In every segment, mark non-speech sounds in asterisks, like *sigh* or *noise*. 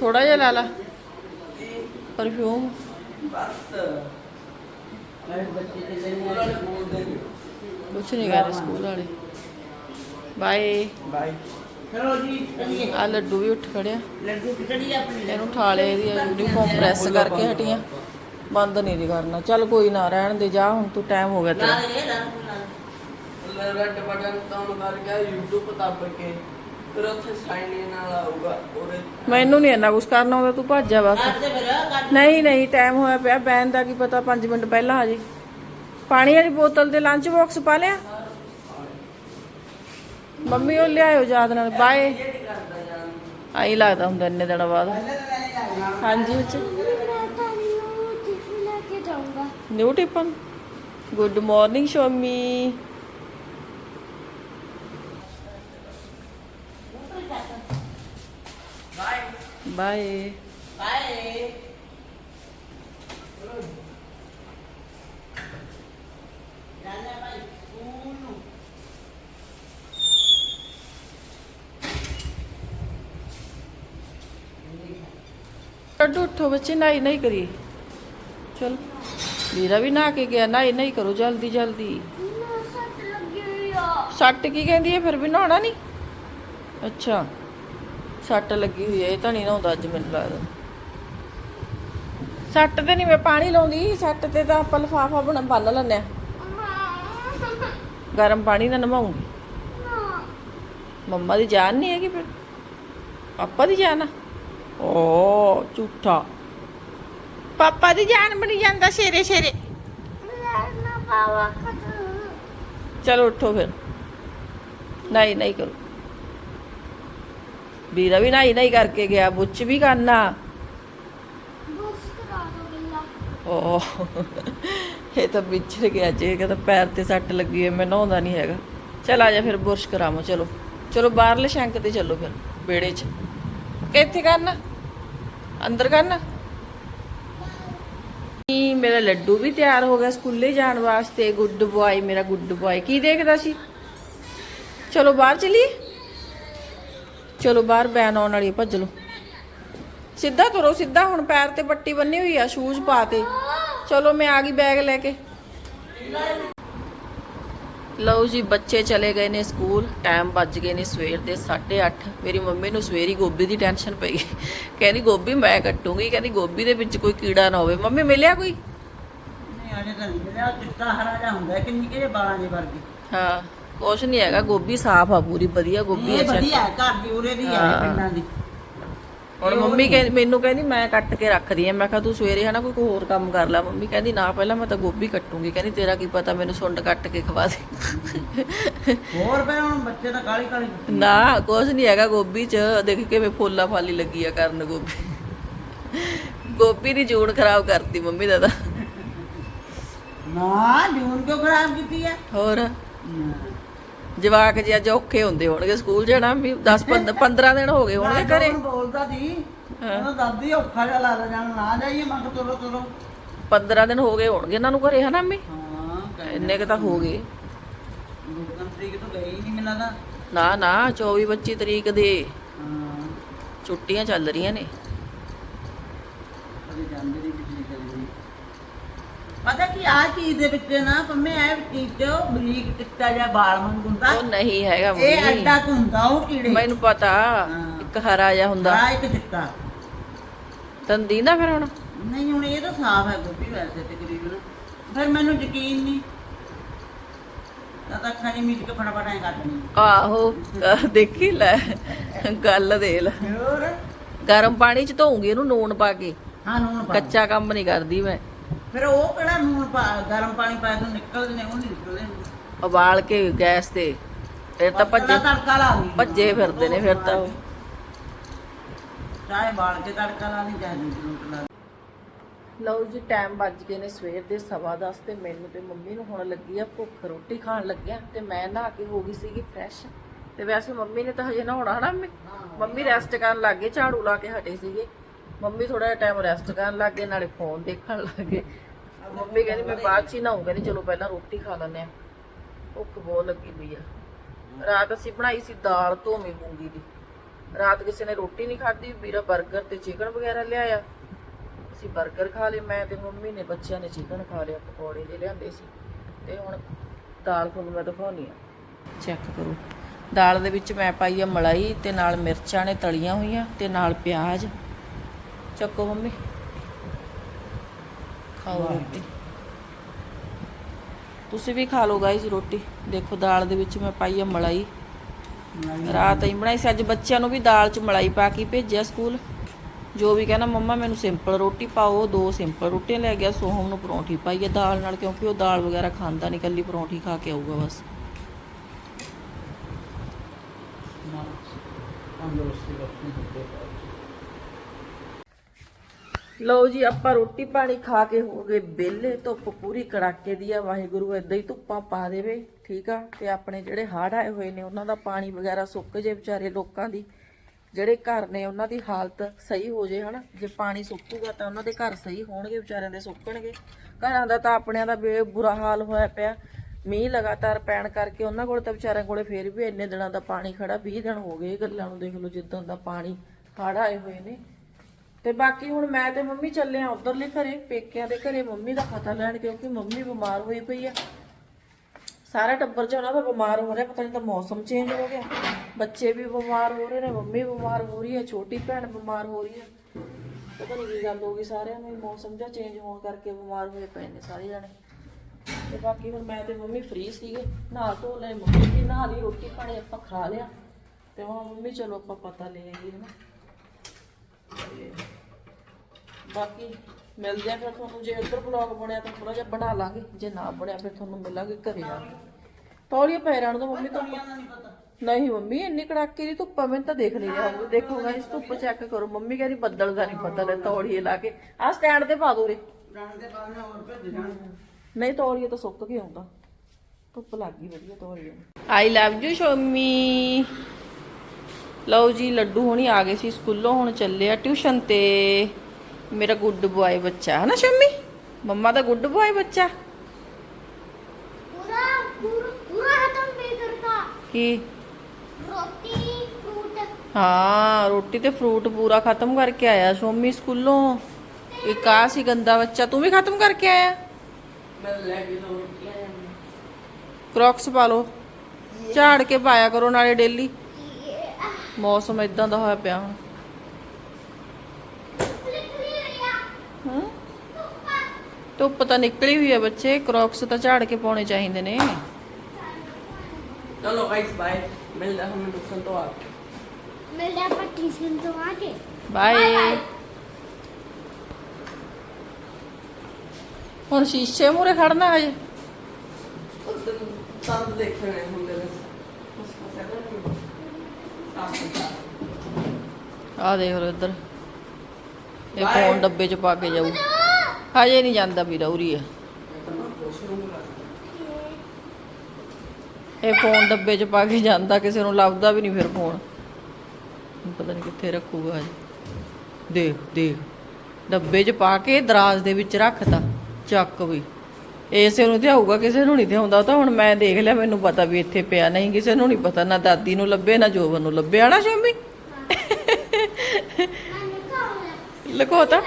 ਥੋੜਾ ਜਿਹਾ ਲਾ ਲਾ। ਪਰਫਿਊਮ। ਬਸ। ਮੈਂ ਬੱਚੇ ਤੇ ਲੈਣੇ ਵਾਲੇ ਬੋਲਦੇ ਕੁਛ ਨਹੀਂ ਕਰ ਸਕੂਲ ਵਾਲੇ। ਬਾਏ। ਬਾਈ ਚਲੋ ਜੀ ਆ ਲੱਡੂ ਵੀ ਉੱਠ ਖੜਿਆ ਲੱਡੂ ਕਿਹੜੀ ਆਪਣੇ। ਇਹਨੂੰ ਠਾਲੇ ਦੀ ਯੂਨੀਫਾਰਮ ਪ੍ਰੈਸ ਕਰਕੇ ਹਟੀਆਂ। ਬੰਦ ਨਹੀਂ ਦੀ ਕਰਨਾ। ਚੱਲ ਕੋਈ ਨਾ ਰਹਿਣ ਦੇ ਜਾ ਹੁਣ ਤੂੰ ਟਾਈਮ ਹੋ ਗਿਆ ਤੇਰਾ। ਦੇ ਲਾ ਰੈਡ ਬਟਨ ਕਰ ਗਿਆ YouTube ਦੱਬ ਕੇ। ਫਿਰ ਉੱਥੇ ਸਾਈਨ ਇਨ ਨਾਲ ਆਊਗਾ ਉਹਦੇ ਮੈਨੂੰ ਨਹੀਂ ਇੰਨਾ ਕੁਛ ਕਰਨਾ ਹੁੰਦਾ ਤੂੰ ਭੱਜ ਜਾ ਬਸ। ਕਰਦੇ ਫਿਰ ਨਹੀਂ ਨਹੀਂ ਟਾਈਮ ਹੋਇਆ ਪਿਆ ਬੈਨ ਦਾ ਕੀ ਪਤਾ 5 ਮਿੰਟ ਪਹਿਲਾਂ ਆ ਜੀ। ਪਾਣੀ ਵਾਲੀ ਬੋਤਲ ਤੇ ਲੰਚ ਬਾਕਸ ਪਾ ਲਿਆ? ਮੰਮੀ ਉਹ ਲਿਆਇਓ ਯਾਦ ਨਾਲ ਬਾਏ। ਆਈ ਲੱਗਦਾ ਹੁੰਦਾ ਇੰਨੇ ਦਿਨਾਂ ਬਾਅਦ। ਹਾਂਜੀ ਵਿੱਚ। ਮੈਂ ਨਿਊ ਟਿਫਨ ਲੈ ਕੇ ਜਾਊਂਗਾ। New tiffin good morning Shomi bye bye bye ਨੂੰ ਕੱਢੋ ਉੱਠੋ ਬੱਚੇ ਨਹੀਂ ਨਹੀਂ ਕਰੀਏ। ਚਲ। ਵੀਰਾ ਵੀ ਨਹਾ ਕੇ ਗਿਆ ਨਹੀਂ ਨਹੀਂ ਕਰੋ ਜਲਦੀ ਜਲਦੀ। ਨਾ ਸੱਟ ਲੱਗੀ ਹੋਈ ਆ। ਸੱਟ ਕੀ ਕਹਿੰਦੀ ਹੈ ਫਿਰ ਵੀ ਨਹਾਉਣਾ ਨਹੀਂ ਅੱਛਾ। ਸੱਟ ਲੱਗੀ ਹੋਈ ਹੈ, ਇਹ ਤਾਂ ਨਹੀਂ ਨਹਾਉਂਦਾ ਅੱਜ ਮੈਨੂੰ ਲੱਗਦਾ। ਸੱਟ ਤੇ ਨਹੀਂ ਮੈਂ ਪਾਣੀ ਲਾਉਂਦੀ, ਸੱਟ ਤੇ ਤਾਂ ਆਪਾਂ ਲਫਾਫਾ ਬਣ ਬੰਨ ਲੈਂਦੇ ਗਰਮ ਪਾਣੀ ਨਾਲ ਨਵਾਉਂਗੀ। ਨਾ ਮੰਮਾ ਦੀ ਜਾਨ ਨਹੀਂ ਹੈਗੀ ਫਿਰ। ਪਾਪਾ ਦੀ ਜਾਨ ਆ। ਓ, ਝੂਠਾ। ਪਾਪਾ ਦੀ ਜਾਨ ਬਣੀ ਜਾਂਦਾ ਸ਼ੇਰੇ ਸ਼ੇਰੇ। ਚਲੋ ਉੱਠੋ ਫਿਰ। ਨਹੀਂ ਨਹੀਂ ਕਰੋ। ਵੀਰਾ ਵੀ ਨਹੀਂ ਨਹੀਂ ਕਰਕੇ ਗਿਆ ਬੁੱਚ ਵੀ ਕਰਨਾ। ਓ ਇਹ ਤਾਂ ਵਿਚਰ ਗਿਆ ਜੇ ਕਹਿੰਦਾ ਪੈਰ ਤੇ ਸੱਟ ਲੱਗੀ ਹੈ ਮੈਂ ਨਹਾਉਂਦਾ ਨਹੀਂ ਹੈਗਾ। ਚਲ ਆ ਜਾ ਫਿਰ ਬੁਰਸ਼ ਕਰਾਵਾਂ ਚਲੋ। ਚਲੋ ਬਾਹਰਲੇ ਸ਼ੈਂਕ ਤੇ ਚੱਲੋ ਫਿਰ ਵਿਹੜੇ 'ਚ। ਕਿ ਇੱਥੇ ਕਰਨਾ? ਅੰਦਰ ਕਰਨਾ? ਨੀ ਮੇਰਾ ਲੱਡੂ ਵੀ ਤਿਆਰ ਹੋ ਗਿਆ ਸਕੂਲੇ ਜਾਣ ਵਾਸਤੇ ਗੁੱਡ ਬੁਆਏ ਮੇਰਾ ਗੁੱਡ ਬੁਆਏ। ਕੀ ਦੇਖਦਾ ਸੀ? ਚਲੋ ਬਾਹਰ ਚਲੀਏ। ਚਲੋ ਬਾਹਰ ਬੈਨ ਆਉਣ ਵਾਲੀ ਹੈ, ਭੱਜ ਲਓ। ਸਿੱਧਾ ਤੁਰੋ ਸਿੱਧਾ ਹੁਣ ਪੈਰ ਤੇ ਪੱਟੀ ਬੰਨੀ ਹੋਈ ਆ ਸ਼ੂਜ਼ ਪਾ ਤੇ। ਚਲੋ ਮੈਂ ਆ ਗਈ ਬੈਗ ਲੈ ਕੇ। ਲਓ ਜੀ ਬੱਚੇ ਚਲੇ ਗਏ ਨੇ ਸਕੂਲ। ਟਾਈਮ ਵੱਜ ਗਏ ਨੇ ਸਵੇਰ ਦੇ 8:30 ਮੇਰੀ ਮੰਮੀ ਨੂੰ ਸਵੇਰੀ ਗੋਭੀ ਦੀ ਟੈਨਸ਼ਨ ਪਈ। ਗਈ ਕਹਿੰਦੀ ਗੋਭੀ ਮੈਂ ਕੱਟੂੰਗੀ। ਕਹਿੰਦੀ ਗੋਭੀ ਦੇ ਵਿੱਚ ਕੋਈ ਕੀੜਾ ਨਾ ਹੋਵੇ। ਮੰਮੀ ਮਿਲਿਆ ਕੋਈ? ਨਹੀਂ ਅਜੇ ਤਾਂ ਨਹੀਂ ਮਿਲਿਆ। ਚਿੱਟਾ ਹਰਾ ਜਿਹਾ ਹੁੰਦਾ ਕਿ ਨਿੱਕੇ ਜਿਹੇ ਬਾਲਾਂ ਦੇ ਵਰਗੇ। ਹਾਂ। ਕੁਛ ਨਹੀਂ ਹੈਗਾ ਗੋਭੀ ਸਾਫ਼ ਆ ਪੂਰੀ ਵਧੀਆ ਗੋਭੀ ਹੈ ਵਧੀਆ ਹੈ ਘਰ ਦੀ ਉਰੇ ਦੀ ਹੈ ਹਾਂ। ਪਿੰਡਾਂ ਦੀ। ਹੁਣ ਮੰਮੀ ਕਹਿੰਦੀ ਮੈਨੂੰ ਕਹਿੰਦੀ ਮੈਂ ਕੱਟ ਕੇ ਰੱਖਦੀ ਆ ਮੈਂ ਕਿਹਾ ਤੂੰ ਸਵੇਰੇ ਹਨਾ ਕੋਈ ਹੋਰ ਕੰਮ ਕਰ ਲੈ। ਮੰਮੀ ਕਹਿੰਦੀ ਨਾ ਪਹਿਲਾਂ ਮੈਂ ਤਾਂ ਗੋਭੀ ਕੱਟੂੰਗੀ। ਕਹਿੰਦੀ ਤੇਰਾ ਕੀ ਪਤਾ ਮੈਨੂੰ ਸੁੰਡ ਕੱਟ ਕੇ ਖਵਾ ਦੇ। ਹੋਰ ਪਏ ਹੁਣ ਬੱਚੇ ਤਾਂ ਕਾਲੀ ਕਾਲੀ ਨਾ ਕੁਛ ਨਹੀਂ ਹੈਗਾ ਗੋਭੀ ਚ। ਦੇਖ ਕਿਵੇਂ ਫੁੱਲਾ ਫਾਲੀ ਲੱਗੀ ਆ ਕਰਨ ਗੋਭੀ। ਗੋਭੀ ਦੀ ਜੂਨ ਖਰਾਬ ਕਰਤੀ ਮੰਮੀ ਦਾ ਤਾਂ ਨਾ ਜੂਨ ਕਿਉਂ ਖਰਾਬ ਕੀਤੀ ਹੈ? ਹੋਰ? ਜਵਾਕ ਜੀ ਅੱਜ ਔਖੇ ਹੁੰਦੇ ਹੋਣਗੇ ਸਕੂਲ ਜਾਣਾ ਵੀ 10 15 *laughs* ਦਿਨ ਹੋ ਗਏ ਹੋਣਗੇ ਘਰੇ। ਬੋਲਦਾ ਸੀ ਉਹ ਦਾਦੀ ਔਖਾ ਜਿਹਾ ਲਾ ਜਾਣ ਨਾ ਜਾਈਏ ਮੈਂ ਕਿਹਾ ਤੁਰੋ ਤੁਰੋ। 15 ਦਿਨ ਹੋ ਗਏ ਹੋਣਗੇ ਇਹਨਾਂ ਨੂੰ ਘਰੇ ਹਨਾ ਅੰਮੀ ਹਾਂ ਇੰਨੇ ਕ ਤਾਂ ਹੋ ਗਏ। ਗੁਰਦਨ ਤਰੀਕ ਤੋਂ ਨਾ ਨਾ 24 25 ਤਰੀਕ ਦੇ। ਹਾਂ। ਛੁੱਟੀਆਂ ਚੱਲ ਰਹੀਆਂ ਨੇ। ਕਦੇ ਜਾਂਦੇ ਪਤਾ ਕੀ ਆ ਚੀਜ਼ ਦੇ ਵਿੱਚ ਨਾ ਪੰਮੇ ਐ ਚੀਜ਼ ਚ ਬਰੀਕ ਚਿੱਟਾ ਜਿਹਾ ਬਾਲ ਵਾਂਗ ਹੁੰਦਾ। ਉਹ ਨਹੀਂ ਹੈਗਾ ਇਹ ਮੰਮੀ। ਐਡਾ ਕੁ ਹੁੰਦਾ ਉਹ ਕੀੜੇ। ਮੈਨੂੰ ਪਤਾ ਹਾਂ। ਇੱਕ ਹਰਾ ਜਿਹਾ ਹੁੰਦਾ। ਆ ਇੱਕ ਚਿੱਟਾ। ਤੈਨੂੰ ਦੀਂਦਾ ਫਿਰ ਹੁਣ? ਨਹੀਂ ਹੁਣ ਇਹ ਤਾਂ ਸਾਫ਼ ਹੈ ਗੋਭੀ ਵੈਸੇ ਤਕਰੀਬਨ। ਫਿਰ ਮੈਨੂੰ ਯਕੀਨ ਨਹੀਂ। ਤਾਂ ਤਾਂ ਅੱਖਾਂ ਮੀਟ ਕੇ ਫਟਾਫਟ ਐ ਕਰ ਦੇਣੀ ਆਹੋ ਅਹ ਦੇਖੀ ਲੈ ਗੱਲ ਦੇ ਲੈ। ਹੋਰ? ਗਰਮ ਪਾਣੀ ਚ ਧੋਉਂਗੀ ਇਹਨੂੰ ਨੂਣ ਪਾ ਕੇ। ਹਾਂ ਨੂਣ ਪਾ। ਕੱਚਾ ਕੰਮ ਨਹੀਂ ਕਰਦੀ ਮੈਂ। ਫਿਰ ਉਹ ਕਿਹੜਾ ਨੂਣ ਪਾ ਗਰਮ ਪਾਣੀ ਪਾਇਆ ਤੋਂ ਨਿਕਲਦੇ ਨੇ ਉਹ ਨਹੀਂ ਨਿਕਲਦੇ ਉਬਾਲ ਕੇ ਗੈਸ ਤੇ। ਫਿਰ ਤਾਂ ਭੱਜੇ ਤੜਕਾ ਲਾ ਲਈ। ਭੱਜੇ ਫਿਰਦੇ ਨੇ ਫਿਰ ਤਾਂ ਉਹ। ਚਾਹੇ ਬਾਲ ਕੇ ਤੜਕਾ ਲਾ ਲਈ ਚਾਹੇ ਦੂਜੀ ਲਾ ਲਈ। ਲਓ ਜੀ ਟਾਈਮ ਵੱਜ ਗਏ ਨੇ ਸਵੇਰ ਦੇ ਸਵਾ ਦਸ ਤੇ ਮੈਨੂੰ ਤੇ ਮੰਮੀ ਨੂੰ ਹੁਣ ਲੱਗੀ ਆ ਭੁੱਖ ਰੋਟੀ ਖਾਣ ਲੱਗਿਆ ਤੇ ਮੈਂ ਨਹਾ ਕੇ ਹੋ ਗਈ ਸੀਗੀ ਫਰੈਸ਼ ਤੇ ਵੈਸੇ ਮੰਮੀ ਨੇ ਤਾਂ ਹਜੇ ਨਹਾਉਣਾ ਹਨਾ ਮੰਮੀ? ਮੰਮੀ ਰੈਸਟ ਕਰਨ ਲੱਗ ਝਾੜੂ ਲਾ ਕੇ ਹਟੇ ਸੀਗੇ। ਮੰਮੀ ਥੋੜਾ ਜਿਹਾ ਟਾਈਮ ਰੈਸਟ ਕਰਨ ਲੱਗ ਗਏ, ਨਾਲੇ ਫੋਨ ਦੇਖਣ ਲੱਗ ਗਏ। ਮੰਮੀ ਕਹਿੰਦੀ, ਮੈਂ ਬਾਅਦ ਚ ਹੀ ਨਹਾਉਂ ਕਹਿੰਦੀ ਚਲੋ ਪਹਿਲਾਂ ਰੋਟੀ ਖਾ ਲੈਂਦੇ ਆ ਭੁੱਖ ਬਹੁਤ ਲੱਗੀ ਪਈ ਆ। ਰਾਤ ਅਸੀਂ ਬਣਾਈ ਸੀ ਦਾਲ ਧੋਵੀਂ ਮੂੰਗੀ ਦੀ। ਰਾਤ ਕਿਸੇ ਨੇ ਰੋਟੀ ਨਹੀਂ ਖਾਧੀ, ਵੀਰਾ 버ਗਰ ਤੇ ਚਿਕਨ ਵਗੈਰਾ ਲਿਆਇਆ। ਅਸੀਂ 버ਗਰ ਖਾ ਲਏ, ਮੈਂ ਤੇ ਮੰਮੀ ਨੇ ਬੱਚਿਆਂ ਨੇ ਚਿਕਨ ਖਾ ਲਿਆ, ਪਕੌੜੇ ਜੇ ਲਿਆਂਦੇ ਸੀ। ਤੇ ਹੁਣ ਦਾਲ ਤੁਹਾਨੂੰ ਮੈਂ ਦਿਖਾਉਣੀ ਆ। ਚੈੱਕ ਕਰੋ। ਦਾਲ ਦੇ ਵਿੱਚ ਮੈਂ ਪਾਈ ਆ ਮਲਾਈ ਤੇ ਨਾਲ ਮਿਰਚਾਂ ਨੇ ਤਲੀਆਂ ਹੋਈਆਂ ਤੇ ਨਾਲ ਪਿਆਜ਼। ਚੱਕੋ ਮੰਮੀ। ਖਾਓ ਰੋਟੀ। ਤੁਸੀਂ ਵੀ ਖਾ ਲਓ ਗਾਇਸ ਰੋਟੀ। ਦੇਖੋ ਦਾਲ ਦੇ ਵਿੱਚ ਮੈਂ ਪਾਈ ਆ ਮਲਾਈ। ਰਾਤ ਹੀ ਬਣਾਈ ਸੀ ਅੱਜ ਬੱਚਿਆਂ ਨੂੰ ਵੀ ਦਾਲ 'ਚ ਮਲਾਈ ਪਾ ਕੇ ਭੇਜਿਆ ਸਕੂਲ। ਜੋ ਵੀ ਕਹਿੰਦਾ ਮੰਮਾ ਮੈਨੂੰ ਸਿੰਪਲ ਰੋਟੀ ਪਾਓ ਦੋ ਸਿੰਪਲ ਰੋਟੀਆਂ ਲੈ ਗਿਆ ਸੋਹਮ ਨੂੰ ਪਰੌਂਠੀ ਪਾਈ ਆ ਦਾਲ ਨਾਲ ਕਿਉਂਕਿ ਉਹ ਦਾਲ ਵਗੈਰਾ ਖਾਂਦਾ ਨਹੀਂ ਕੱਲੀ ਪਰੌਂਠੀ ਖਾ ਕੇ ਆਊਗਾ ਬਸ। ਲਓ ਜੀ, ਆਪਾਂ ਰੋਟੀ ਪਾਣੀ ਖਾ ਕੇ ਹੋ ਗਏ ਵਿਹਲੇ, ਧੁੱਪ ਪੂਰੀ ਕੜਾਕੇ ਦੀ ਆ, ਵਾਹਿਗੁਰੂ ਏਦਾਂ ਹੀ ਧੁੱਪਾਂ ਪਾ ਦੇਵੇ, ਠੀਕ ਆ? ਤੇ ਆਪਣੇ ਜਿਹੜੇ ਹੜ੍ਹ ਆਏ ਹੋਏ ਨੇ, ਉਹਨਾਂ ਦਾ ਪਾਣੀ ਵਗੈਰਾ ਸੁੱਕ ਜੇ ਵਿਚਾਰੇ ਲੋਕਾਂ ਦੀ, ਜਿਹੜੇ ਘਰ ਨੇ, ਉਹਨਾਂ ਦੀ ਹਾਲਤ ਸਹੀ ਹੋ ਜੇ, ਹਨਾ? ਜੇ ਪਾਣੀ ਸੁੱਕੂਗਾ ਤਾਂ ਉਹਨਾਂ ਦੇ ਘਰ ਸਹੀ ਹੋਣਗੇ, ਵਿਚਾਰਿਆਂ ਦੇ ਸੁੱਕਣਗੇ। ਘਰਾਂ ਦਾ ਤਾਂ ਆਪਣਿਆਂ ਦਾ ਬੇ ਬੁਰਾ ਹਾਲ ਹੋਇਆ ਪਿਆ। ਮੀਂਹ ਲਗਾਤਾਰ ਪੈਣ ਕਰਕੇ ਉਹਨਾਂ ਕੋਲ ਤਾਂ ਵਿਚਾਰਿਆਂ ਕੋਲੇ ਫੇਰ ਵੀ ਇੰਨੇ ਦਿਨਾਂ ਦਾ ਪਾਣੀ ਖੜਾ 20 ਦਿਨ ਹੋ ਗਏ ਇਹ ਗੱਲਾਂ ਨੂੰ ਦੇਖ ਲਓ, ਜਿੱਦਾਂ ਦਾ ਪਾਣੀ ਹੜ੍ਹ ਆਏ ਹੋਏ ਨੇ। ਤੇ ਬਾਕੀ ਹੁਣ ਮੈਂ ਤੇ ਮੰਮੀ ਚੱਲੇ ਆ ਉਧਰਲੇ ਘਰੇ, ਪੇਕਿਆਂ ਦੇ ਘਰੇ ਮੰਮੀ ਦਾ ਪਤਾ ਲੈਣ ਕਿਉਂਕਿ ਮੰਮੀ ਬਿਮਾਰ ਹੋਈ ਪਈ ਆ। ਸਾਰਾ ਟੱਬਰ ਚ ਉਹਨਾਂ ਦਾ ਬਿਮਾਰ ਹੋ ਰਿਹਾ, ਪਤਾ ਨਹੀਂ ਤਾਂ ਮੌਸਮ ਚੇਂਜ ਹੋ ਗਿਆ। ਬੱਚੇ ਵੀ ਬਿਮਾਰ ਹੋ ਰਹੇ ਨੇ, ਮੰਮੀ ਬਿਮਾਰ ਹੋ ਰਹੀ ਹੈ ਛੋਟੀ ਭੈਣ ਬਿਮਾਰ ਹੋ ਰਹੀ ਹੈ ਪਤਾ ਨਹੀਂ ਕੀ ਗੱਲ ਹੋ ਗਈ, ਸਾਰਿਆਂ ਨੂੰ ਮੌਸਮ ਜਿਹਾ ਚੇਂਜ ਹੋਣ ਕਰਕੇ ਬਿਮਾਰ ਹੋਏ ਪਏ ਨੇ ਸਾਰੇ ਜਣੇ। ਤੇ ਬਾਕੀ ਹੁਣ ਮੈਂ ਤੇ ਮੰਮੀ ਫ੍ਰੀ ਸੀਗੇ, ਨਹਾ ਧੋ ਲੈ ਮੰਮੀ ਦੀ ਨਹਾ ਲਈ, ਰੋਟੀ ਪਾਣੀ ਆਪਾਂ ਖਾ ਲਿਆ। ਤੇ ਹੁਣ ਮੰਮੀ, ਚਲੋ ਆਪਾਂ ਪਤਾ ਲੈ ਆਈਏ, ਹਨਾ। ਬਾਕੀ ਮਿਲਦੇ ਆ ਫਿਰ ਤੁਹਾਨੂੰ ਜੇ ਇੱਧਰ ਬਲੌਗ ਬਣਿਆ ਤਾਂ ਥੋੜਾ ਜਿਹਾ ਬਣਾ ਲਾਂਗੇ ਜੇ ਨਾ ਬਣਿਆ ਫਿਰ ਤੁਹਾਨੂੰ ਮਿਲਾਂਗੇ ਘਰੇ ਆ ਕੇ। ਤੌਲੀਏ ਪੈ ਰਹਿਣ ਦੋ ਮੰਮੀ ਧੁੱਪ। ਨਹੀਂ ਮੰਮੀ ਇੰਨੀ ਕੜਾਕੇ ਦੀ ਧੁੱਪ ਆ ਮੈਨੂੰ ਤਾਂ ਦੇਖ ਨਹੀਂ ਰਿਹਾ। ਦੇਖੋ ਗਾਇਸ ਧੁੱਪ ਚੈੱਕ ਕਰੋ। ਮੰਮੀ ਕਹਿੰਦੀ ਬੱਦਲ ਦਾ ਨਹੀਂ ਪਤਾ ਲੈ ਤੌਲੀਏ ਲਾ ਕੇ। ਆਹ ਸਟੈਂਡ ਤੇ ਪਾ ਦੋ ਰੇ ਨਹੀਂ ਤੌਲੀਏ ਤਾਂ ਸੁੱਕ ਕੇ ਆਉਂਦਾ ਧੁੱਪ ਲੱਗ ਗਈ ਵਧੀਆ ਤੌਲੀਏ। I love you Shomi. ਲਓ ਜੀ ਲੱਡੂ ਹੁਣੀ ਆ ਗਏ ਸੀ ਸਕੂਲੋਂ ਹੁਣ ਚੱਲੇ ਆ ਟਿਊਸ਼ਨ ਤੇ। ਮੇਰਾ ਗੁੱਡ ਬੁਆਏ ਬੱਚਾ ਹੈ ਨਾ ਸ਼ੰਮੀ? ਮੰਮਾ ਦਾ ਗੁੱਡ ਬੁਆਏ ਬੱਚਾ? ਪੂਰਾ ਪੂਰਾ ਖਤਮ ਨਹੀਂ ਕਰਦਾ। ਕੀ? ਰੋਟੀ ਫਰੂਟ। ਹਾਂ ਰੋਟੀ ਤੇ ਫਰੂਟ ਪੂਰਾ ਖਤਮ ਕਰਕੇ ਆਇਆ ਸ਼ੋਮੀ ਸਕੂਲੋਂ। ਇੱਕ ਆ ਸੀ ਗੰਦਾ ਬੱਚਾ ਤੂੰ ਵੀ ਖਤਮ ਕਰਕੇ ਆਇਆ? ਮੈਂ ਲੈ ਕੇ ਰੋਟੀਆਂ ਕਰੌਕਸ ਪਾ ਲਓ। ਝਾੜ ਕੇ ਪਾਇਆ ਕਰੋ ਨਾਲੇ ਡੇਲੀ ਮੌਸਮ ਇਦਾਂ ਦਾ ਹੋਇਆ ਪਿਆ। ਹੁਣ ਹਾਂ? ਧੁੱਪ ਨਿਕਲੀ ਹੋਈ ਹੈ ਬੱਚੇ ਕ੍ਰੌਕਸ ਤਾਂ ਝਾੜ ਕੇ ਪਾਉਣੇ ਚਾਹੀਦੇ ਨੇ। ਚਲੋ ਗਾਇਸ ਬਾਏ ਮਿਲਦਾ ਹਾਂ ਟਿਊਸ਼ਨ ਤੋਂ ਆ ਮਿਲਦਾ ਆਪਾਂ ਟਿਊਸ਼ਨ ਤੋਂ ਆ ਕੇ। ਬਾਏ ਹੁਣ ਸ਼ੀਸ਼ੇ ਮੂਰੇ ਖੜਨਾ ਹਜੇ। ਉਦੋਂ ਸੰਦ ਦੇਖਣੇ ਹੁੰਦੇ ਨੇ। ਉਸ ਪਾਸੇ ਆ ਦੇਖ ਲੋ ਇੱਧਰ। ਇਹ ਫੋਨ ਡੱਬੇ 'ਚ ਪਾ ਕੇ ਜਾਊ। ਹਜੇ ਨਹੀਂ ਜਾਂਦਾ ਵੀਰਾ ਉਰੀ ਆ। ਇਹ ਫੋਨ ਡੱਬੇ 'ਚ ਪਾ ਕੇ ਜਾਂਦਾ ਕਿਸੇ ਨੂੰ ਲੱਭਦਾ ਵੀ ਨਹੀਂ ਫਿਰ ਫੋਨ। ਪਤਾ ਨਹੀਂ ਕਿੱਥੇ ਰੱਖੂਗਾ ਹਜੇ। ਦੇਖ ਦੇਖ। ਡੱਬੇ 'ਚ ਪਾ ਕੇ ਦਰਾਜ਼ ਦੇ ਵਿੱਚ ਰੱਖਤਾ। ਚੱਕ ਵੀ। ਇਸੇ ਨੂੰ ਤੇ ਆਊਗਾ, ਕਿਸੇ ਨੂੰ ਨਹੀਂ ਤੇ ਆਉਂਦਾ ਤਾਂ ਹੁਣ ਮੈਂ ਦੇਖ ਲਿਆ, ਮੈਨੂੰ ਪਤਾ ਵੀ ਇੱਥੇ ਪਿਆ ਨਹੀਂ, ਕਿਸੇ ਨੂੰ ਨਹੀਂ ਪਤਾ, ਨਾ ਦਾਦੀ ਨੂੰ ਲੱਭੇ, ਨਾ ਜੋਬਨ ਨੂੰ ਲੱਭਿਆ ਨਾ ਸ਼ੰਮੀ? ਲਕੋਤਾ?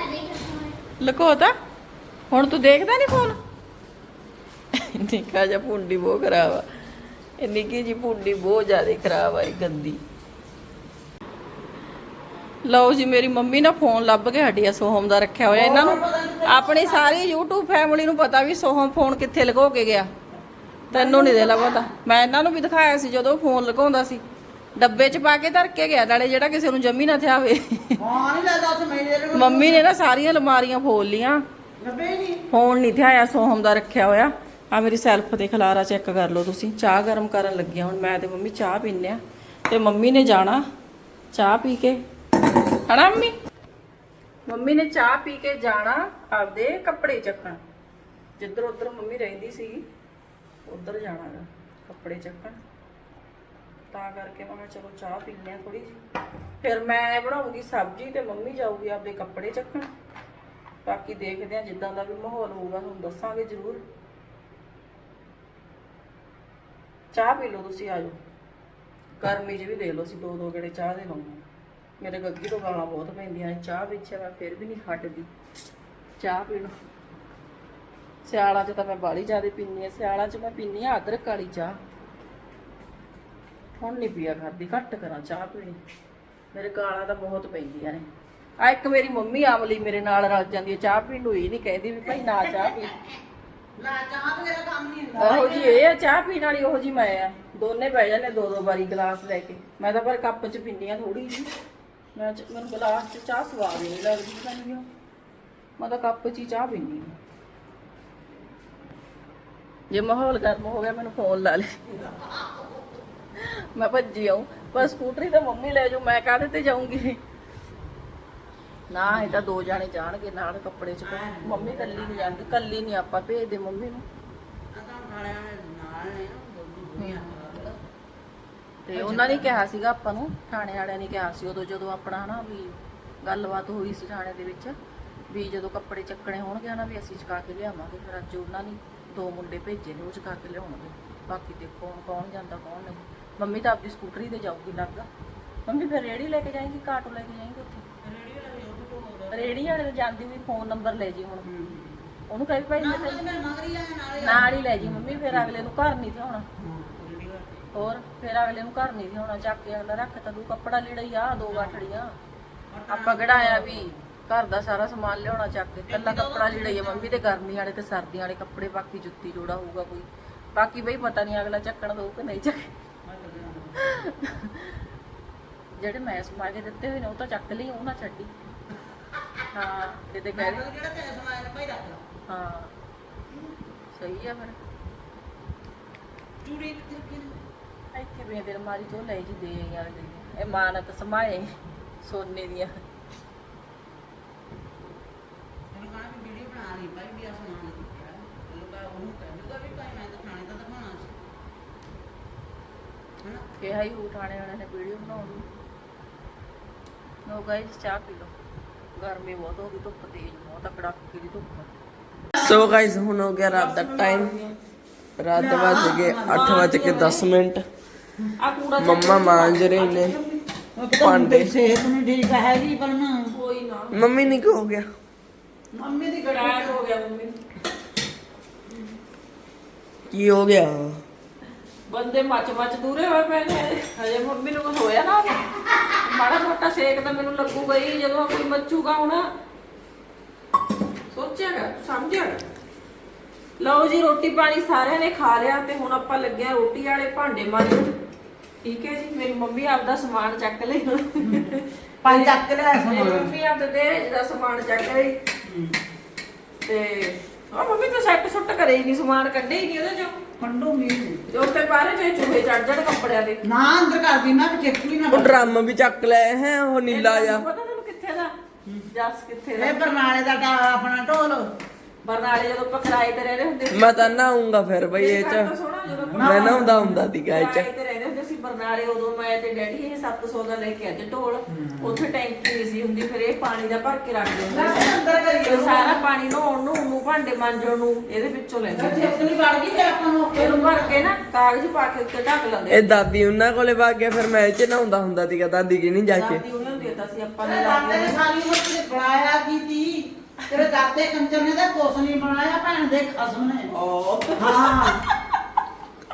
ਲਕੋਤਾ? ਹੁਣ ਤੂੰ ਦੇਖਦਾ ਨਹੀਂ ਫੋਨ? ਨਿੱਕਾ ਜਿਹਾ ਪੁੰਡੀ ਬਹੁਤ ਖਰਾਬ ਆ। ਇਹ ਨਿੱਕੀ ਜੀ ਪੁੰਡੀ ਬਹੁਤ ਜ਼ਿਆਦਾ ਖਰਾਬ ਆ, ਇਹ ਗੰਦੀ। ਲਓ ਜੀ ਮੇਰੀ ਮੰਮੀ ਨਾ ਫੋਨ ਲੱਭ ਕੇ ਹਟੀ ਆ ਸੋਹਮ ਦਾ ਰੱਖਿਆ ਹੋਇਆ। ਇਹਨਾਂ ਨੂੰ ਆਪਣੀ ਸਾਰੀ YouTube ਫੈਮਿਲੀ ਨੂੰ ਪਤਾ ਵੀ ਸੋਹਮ ਫੋਨ ਕਿੱਥੇ ਲਗੋ ਕੇ ਗਿਆ। ਤੈਨੂੰ ਨਹੀਂ ਦੇ ਲਾ ਪਤਾ ਮੈਂ ਇਹਨਾਂ ਨੂੰ ਵੀ ਦਿਖਾਇਆ ਸੀ ਜਦੋਂ ਫੋਨ ਲਗਾਉਂਦਾ ਸੀ। ਡੱਬੇ 'ਚ ਪਾ ਕੇ ਧਰ ਕੇ ਗਿਆ ਨਾਲੇ ਜਿਹੜਾ ਕਿਸੇ ਨੂੰ ਜੰਮੀ ਨਾ ਥਿਆਵੇ। ਹਾਂ ਨਹੀਂ ਲੱਗਦਾ ਉੱਥੇ ਮੇਰੇ ਮੰਮੀ ਨੇ ਨਾ ਸਾਰੀਆਂ ਅਲਮਾਰੀਆਂ ਫੋਲ ਲੀਆਂ। ਹੀ ਨਹੀਂ। ਫੋਨ ਨਹੀਂ ਥਿਆਇਆ ਸੋਹਮ ਦਾ ਰੱਖਿਆ ਹੋਇਆ। ਆ ਮੇਰੀ ਸੈਲਫ ਤੇ ਖਲਾਰਾ ਚੈੱਕ ਕਰ ਲਓ ਤੁਸੀਂ। ਚਾਹ ਗਰਮ ਕਰਨ ਲੱਗਿਆ ਹੁਣ ਮੈਂ ਤੇ ਮੰਮੀ ਚਾਹ ਪੀਨੇ ਆ। ਤੇ ਮੰਮੀ ਨੇ ਜਾਣਾ ਚਾਹ ਪੀ ਕੇ। ਹਨਾ ਮੰਮੀ? ਮੰਮੀ ਨੇ ਚਾਹ ਪੀ ਕੇ ਜਾਣਾ, ਆਪਦੇ ਕੱਪੜੇ ਚੱਕਣ। ਜਿੱਧਰ ਉੱਧਰ ਮੰਮੀ ਰਹਿੰਦੀ ਸੀ, ਉੱਧਰ ਜਾਣਾ ਗਾ, ਕੱਪੜੇ ਚੱਕਣ। ਤਾਂ ਕਰਕੇ ਮੈਂ ਕਿਹਾ ਚਲੋ ਚਾਹ ਪੀਨੇ ਆ ਥੋੜੀ ਜੀ ਫਿਰ ਮੈਂ ਬਣਾਉਂਗੀ ਸਬਜ਼ੀ ਤੇ ਮੰਮੀ ਜਾਊਗੀ ਆਪਦੇ ਕੱਪੜੇ ਚੱਕਣ। ਬਾਕੀ ਦੇਖਦੇ ਆ ਜਿੱਦਾਂ ਦਾ ਵੀ ਮਾਹੌਲ ਹੋਊਗਾ, ਤੁਹਾਨੂੰ ਦੱਸਾਂਗੇ ਜ਼ਰੂਰ। ਚਾਹ ਪੀ ਲਓ ਤੁਸੀਂ, ਆ ਜਾਓ। ਗਰਮੀ 'ਚ ਵੀ ਦੇ ਲਓ ਸੀ ਦੋ ਦੋ ਗੇੜੇ ਚਾਹ ਦੇ ਲਾਉਂਦੇ ਮੇਰੇ ਗੱਗੀ ਤੋਂ ਗਾਲਾਂ ਬਹੁਤ ਪੈਂਦੀਆਂ ਨੇ ਚਾਹ ਵਿੱਚ ਮੈਂ ਫਿਰ ਵੀ ਨਹੀਂ ਹਟਦੀ। ਚਾਹ ਪੀਣ। ਸਿਆਲਾਂ 'ਚ ਤਾਂ ਮੈਂ ਬਾਲੀ ਜ਼ਿਆਦਾ ਪੀਂਦੀ ਆ ਸਿਆਲਾਂ 'ਚ ਮੈਂ ਪੀਂਦੀ ਆ ਅਦਰਕ ਵਾਲੀ ਚਾਹ। ਹੁਣ ਨਹੀਂ ਪੀਆ ਕਰਦੀ ਘੱਟ ਕਰਾਂ ਚਾਹ ਪੀਣੀ। ਮੇਰੇ ਗਾਲਾਂ ਤਾਂ ਬਹੁਤ ਪੈਂਦੀਆਂ ਨੇ। ਆ ਇੱਕ ਮੇਰੀ ਮੰਮੀ ਆਮਲੀ ਮੇਰੇ ਨਾਲ ਰਲ ਜਾਂਦੀ ਹੈ ਚਾਹ ਪੀਣ ਨੂੰ ਇਹ ਨਹੀਂ ਕਹਿੰਦੀ ਵੀ ਭਾਈ ਨਾ ਚਾਹ ਪੀ। ਨਾ ਚਾਹ ਵਗੈਰਾ ਕੰਮ ਨਹੀਂ ਹੁੰਦਾ। ਉਹੋ ਜੀ ਇਹ ਆ ਚਾਹ ਪੀਣ ਵਾਲੀ ਉਹੋ ਜੀ ਮੈਂ ਆ। ਦੋਨੇ ਬਹਿ ਜਾਂਦੇ ਦੋ ਦੋ ਵਾਰੀ ਗਲਾਸ ਲੈ ਕੇ। ਮੈਂ ਤਾਂ ਪਰ ਕੱਪ 'ਚ ਪੀਂਦੀ ਆ ਥੋੜੀ ਜੀ ਮੈਂ ਚ- ਮੈਨੂੰ ਗਲਾਸ 'ਚ ਚਾਹ ਸਵਾਦ ਨਹੀਂ ਲੱਗਦੀ ਮੈਨੂੰ। ਕਿਉਂ ਮੈਂ ਤਾਂ ਕੱਪ 'ਚ ਹੀ ਚਾਹ ਪੀਂਦੀ ਆ ਜੇ ਮਾਹੌਲ ਗਰਮ ਹੋ ਗਿਆ, ਮੈਨੂੰ ਫੋਨ ਲਾ ਲੈ। ਮੈਂ ਭੱਜੀ ਆਉਂ ਪਰ ਸਕੂਟਰੀ ਤਾਂ ਮੰਮੀ ਲੈ ਜਾਊ, ਮੈਂ ਕਾਹਦੇ ਤੇ ਜਾਊਂਗੀ? ਨਾ, ਇਹ ਤਾਂ ਦੋ ਜਾਣੇ ਜਾਣਗੇ, ਨਾਲ ਕੱਪੜੇ 'ਚ ਮੰਮੀ ਕੱਲੀ ਨਹੀਂ ਜਾਂਦੀ ਕੱਲੀ ਨਹੀਂ ਆਪਾਂ ਭੇਜਦੇ ਮੰਮੀ ਨੂੰ। ਆ ਤਾਂ ਖਾਲਿਆਂ ਦੇ ਨਾਲ ਨੇ ਬੋਲੂ ਤੇ ਉਹਨਾਂ ਨੇ ਕਿਹਾ ਸੀਗਾ ਆਪਾਂ ਨੂੰ ਥਾਣੇ ਵਾਲਿਆਂ ਨੇ ਕਿਹਾ ਸੀ ਉਦੋਂ ਜਦੋਂ ਆਪਣਾ ਹਨਾ ਵੀ ਗੱਲਬਾਤ ਹੋਈ ਸੀ ਥਾਣੇ ਦੇ ਵਿੱਚ ਵੀ ਜਦੋਂ ਕੱਪੜੇ ਚੱਕਣੇ ਹੋਣਗੇ ਨਾ ਵੀ ਅਸੀਂ ਚੁਕਾ ਕੇ ਲਿਆਵਾਂਗੇ ਫਿਰ ਅੱਜ ਉਹਨਾਂ ਨੇ ਦੋ ਮੁੰਡੇ ਭੇਜੇ ਨੇ ਉਹ ਚੁਕਾ ਕੇ ਲਿਆਉਣਗੇ। ਬਾਕੀ ਦੇਖੋ ਹੁਣ ਕੌਣ ਜਾਂਦਾ ਕੌਣ ਨਹੀਂ। ਮੰਮੀ ਤਾਂ ਆਪਣੀ ਸਕੂਟਰੀ ਤੇ ਜਾਊਗੀ ਲੱਗਾ। ਮੰਮੀ ਫਿਰ ਰੇੜੀ ਲੈ ਕੇ ਜਾਏਗੀ ਕਾਟੋ ਲੈ ਕੇ ਜਾਏਗੀ ਉੱਥੇ? ਰੇੜੀ ਵਾਲਾ ਉਹ ਤੋਂ ਹੋ ਰੇੜੀ ਵਾਲੇ ਤੇ ਜਾਂਦੀ ਵੀ ਫੋਨ ਨੰਬਰ ਲੈ ਜੀ ਹੁਣ। ਉਹਨੂੰ ਕਹੇ ਭਾਈ ਨਾਲੇ ਹੀ ਲੈ ਜੀ ਮੰਮੀ ਫਿਰ ਅਗਲੇ ਨੂੰ ਘਰ ਨਹੀਂ ਰੇੜੀ ਵਾਲਾ ਹੋਰ ਫਿਰ ਅਗਲੇ ਨੂੰ ਘਰ ਨਹੀਂ ਲਿਆਉਣਾ ਚੱਕ ਕੇ ਅਗਲਾ ਰੱਖ ਤਾ ਤੂੰ ਕੱਪੜਾ ਲੀੜਾ ਹੀ ਆ ਦੋ ਗਾਠੜੀਆਂ ਆਪਾਂ ਕਿਹੜਾ ਆਇਆ ਵੀ ਘਰ ਦਾ ਸਾਰਾ ਸਮਾਨ ਲਿਆਉਣਾ ਚੱਕ ਕੇ ਕੱਲਾ ਕੱਪੜਾ ਲੀੜਾ ਹੀ ਆ ਮੰਮੀ ਤੇ ਗਰਮੀ ਵਾਲੇ ਤੇ ਸਰਦੀਆਂ ਵਾਲੇ ਕੱਪੜੇ ਬਾਕੀ ਜੁੱਤੀ ਜੋੜਾ ਹੋਊਗਾ ਕੋਈ। ਬਾਕੀ ਬਈ ਪਤਾ ਨਹੀਂ ਅਗਲਾ ਚੱਕਣ ਦਊ ਕਿ ਨਹੀਂ ਚੱਕ ਜਿਹੜੇ ਮੈਂ ਸਮਾ ਕੇ ਦਿੱਤੇ ਹੋਏ ਨੇ ਉਹ ਤਾਂ ਚੱਕ ਲਈ ਉਹ ਨਾ ਛੱਡੀ। ਹਾਂ ਕਿਤੇ ਕਹਿ ਮੈਂ ਜਿਹੜਾ ਤੇਰੇ ਸਮਾਨ ਭਾਈ ਰੱਖ ਲਾ। ਹਾਂ। ਸਹੀ ਆ ਫਿਰ। ਚੂੜੀ ਕਿੱਥੇ ਨੇ ਇੱਥੇ ਵੀ ਦਿਲ ਮਾਰੀ ਤੋਂ ਲੈ ਜੀ ਦੇ ਯਾਰ ਦੇ ਇਹ ਮਾਨਤ ਸਮਾਏ ਸੋਨੇ ਦੀਆਂ। ਕਹਿ। ਹੀ ਉਠਾਣੇ ਵਾਲਿਆਂ ਨੇ ਵੀਡੀਓ ਬਣਾਉਣ ਲੋ ਗਾਇਸ ਚਾਹ ਪੀ ਲਓ। ਗਰਮੀ ਬਹੁਤ ਹੋ ਗਈ ਧੁੱਪ ਤੇਜ਼ ਬਹੁਤ ਆ ਕੜਾਕੇ ਦੀ ਧੁੱਪ। ਸੋ ਗਾਇਸ ਹੁਣ ਹੋ ਗਿਆ ਰਾਤ ਦਾ ਟਾਈਮ ਰਾਤ ਦੇ ਵੱਜ ਗਏ 8 ਵਜ ਕੇ 10 ਮਿੰਟ। ਆ ਕੂੜਾ ਮੰਮਾ ਮਾਂਜ ਰਹੇ ਨੇ। ਭਾਂਡੇ। ਸਿਹਤ ਨਹੀਂ ਠੀਕ ਹੈਗੀ ਪਰ ਨਾ। ਕੋਈ ਨਾ। ਮੰਮੀ ਨਹੀਂ ਹੋ ਗਿਆ? ਮੰਮੀ ਦੀ ਕੜਾਕ ਹੋ ਗਿਆ ਮੰਮੀ। ਨੂੰ। ਕੀ ਹੋ ਗਿਆ? ਬੰਦੇ ਮੱਚ ਮੱਚ ਦੂਰੇ ਹੋਏ ਪਏ ਨੇ। ਹਜੇ ਮੰਮੀ ਨੂੰ ਕੁਝ ਹੋਇਆ ਨਾ ਮਾੜਾ ਮੋਟਾ ਸੇਕ ਤਾਂ ਮੈਨੂੰ ਲੱਗੂਗਾ ਹੀ ਜਦੋਂ ਕੋਈ ਮੱਚੂਗਾ ਹੁਣ। ਸੋਚਿਆਗਾ ਸਮਝਿਆ ਲਓ ਜੀ ਰੋਟੀ ਪਾਣੀ ਸਾਰਿਆਂ ਨੇ ਖਾ ਲਿਆ ਤੇ ਹੁਣ ਆਪਾਂ ਲੱਗੇ ਆ ਰੋਟੀ ਵਾਲੇ ਭਾਂਡੇ ਮਾਰਨ ਠੀਕ ਹੈ ਜੀ ਮੇਰੀ ਮੰਮੀ ਆਪਦਾ ਸਮਾਨ ਚੱਕ ਲਈ। ਪੰਜ ਚੱਕ ਲਿਆ ਮੇਰੀ ਮੰਮੀ ਆਪਦੇ ਦੇ ਦਾ ਸਮਾਨ ਚੱਕ ਲਈ। ਤੇ ਆ ਮੰਮੀ ਤਾਂ ਸੈੱਟ ਸੁੱਟ ਕਰੇ ਹੀ ਨਹੀਂ ਸਮਾਨ ਕੱਢੇ ਹੀ ਨਹੀਂ ਉਹਦੇ ਚੋਂ। ਫੰਡੂਗੀ ਤੇ ਉੱਤੇ ਬਾਹਰ ਜੇ ਚੂਹੇ ਚੜ ਜੜ ਕੱਪੜਿਆਂ ਦੇ। ਨਾ ਅੰਦਰ ਕਰਦੀ ਵੀ ਚਿੱਪ ਵੀ ਨਾ ਉਹ ਡਰਮ ਵੀ ਚੱਕ ਲਏ ਹੈ ਉਹ ਨੀਲਾ ਜਾ ਪਤਾ ਤੈਨੂੰ ਕਿੱਥੇ ਦਾ? ਜੱਸ ਕਿੱਥੇ ਦਾ? ਇਹ ਬਰਨਾਲੇ ਦਾ ਡਾ ਆਪਣਾ ਢੋਲ। ਬਰਨਾਲੇ ਜਦੋਂ ਆਪਾਂ ਕਿਰਾਏ ਤੇ ਰਹਿੰਦੇ ਹੁੰਦੇ ਸੀ। ਮੈਂ ਤਾਂ ਨਹਾਉਂਗਾ ਫਿਰ ਬਈ ਇਹ ਚ। ਮੈਂ ਨਹਾਉਂਦਾ ਹੁੰਦਾ ਸੀਗਾ ਇਹ ਚ। ਕਿਰਾਏ ਤੇ ਰਹਿੰਦੇ ਹੁੰਦੇ ਸੀ ਬਰਨਾਲੇ ਉਦੋਂ ਮੈਂ ਤੇ ਡੈਡੀ ਇਹ 700 ਦਾ ਲੈ ਕੇ ਅੱਜ ਢੋਲ। ਉੱਥੇ ਟੈਂਕੀ ਨਹੀਂ ਸੀ ਹੁੰਦੀ ਫਿਰ ਇਹ ਪਾਣੀ ਦਾ ਭਰ ਕੇ ਰੱਖਦੇ ਹੁੰਦੇ ਸੀ। ਅੰਦਰ ਕਰੀ ਤੇ ਸਾਰਾ ਪਾਣੀ ਨਹਾਉਣ ਨੂੰ ਉਹਨੂੰ ਭਾਂਡੇ ਮਾਂਜਣ ਨੂੰ ਇਹਦੇ ਵਿੱਚੋਂ ਲੈਂਦੇ ਹੁੰਦੇ ਸੀ। ਚਿੱਪ ਨਹੀਂ ਵੜ ਗਈ ਤੇ ਆਪਾਂ ਨੂੰ ਇਹਨੂੰ ਭਰ ਕੇ ਨਾ ਕਾਗਜ਼ ਪਾ ਕੇ ਉੱਤੇ ਢੱਕ ਲੈਂਦੇ ਇਹ ਦਾਦੀ ਉਹਨਾਂ ਕੋਲੇ ਵਗ ਗਿਆ ਫਿਰ ਮੈਂ ਇਹ ਚ ਨਹਾਉਂਦਾ ਹੁੰਦਾ ਸੀਗਾ ਦਾਦੀ ਕੀ ਨਹੀਂ ਜਾ ਕੇ। ਦਾਦੀ ਉਹਨਾਂ ਨੂੰ ਦੇਤਾ ਸੀ ਆਪਾਂ ਨੇ ਲਾ ਦਾਦੇ ਨੇ ਸਾਰੀ ਉਮਰ ਤੇ ਬਣਾਇਆ ਕੀਤੀ ਤੇਰੇ ਦਾਦੇ ਕੰਜਰ ਨੇ ਤਾਂ ਕੁਛ ਨਹੀਂ ਬਣਾਇਆ ਭੈਣ ਦੇ ਖਸਮ ਨੇ। ਹਾਂ।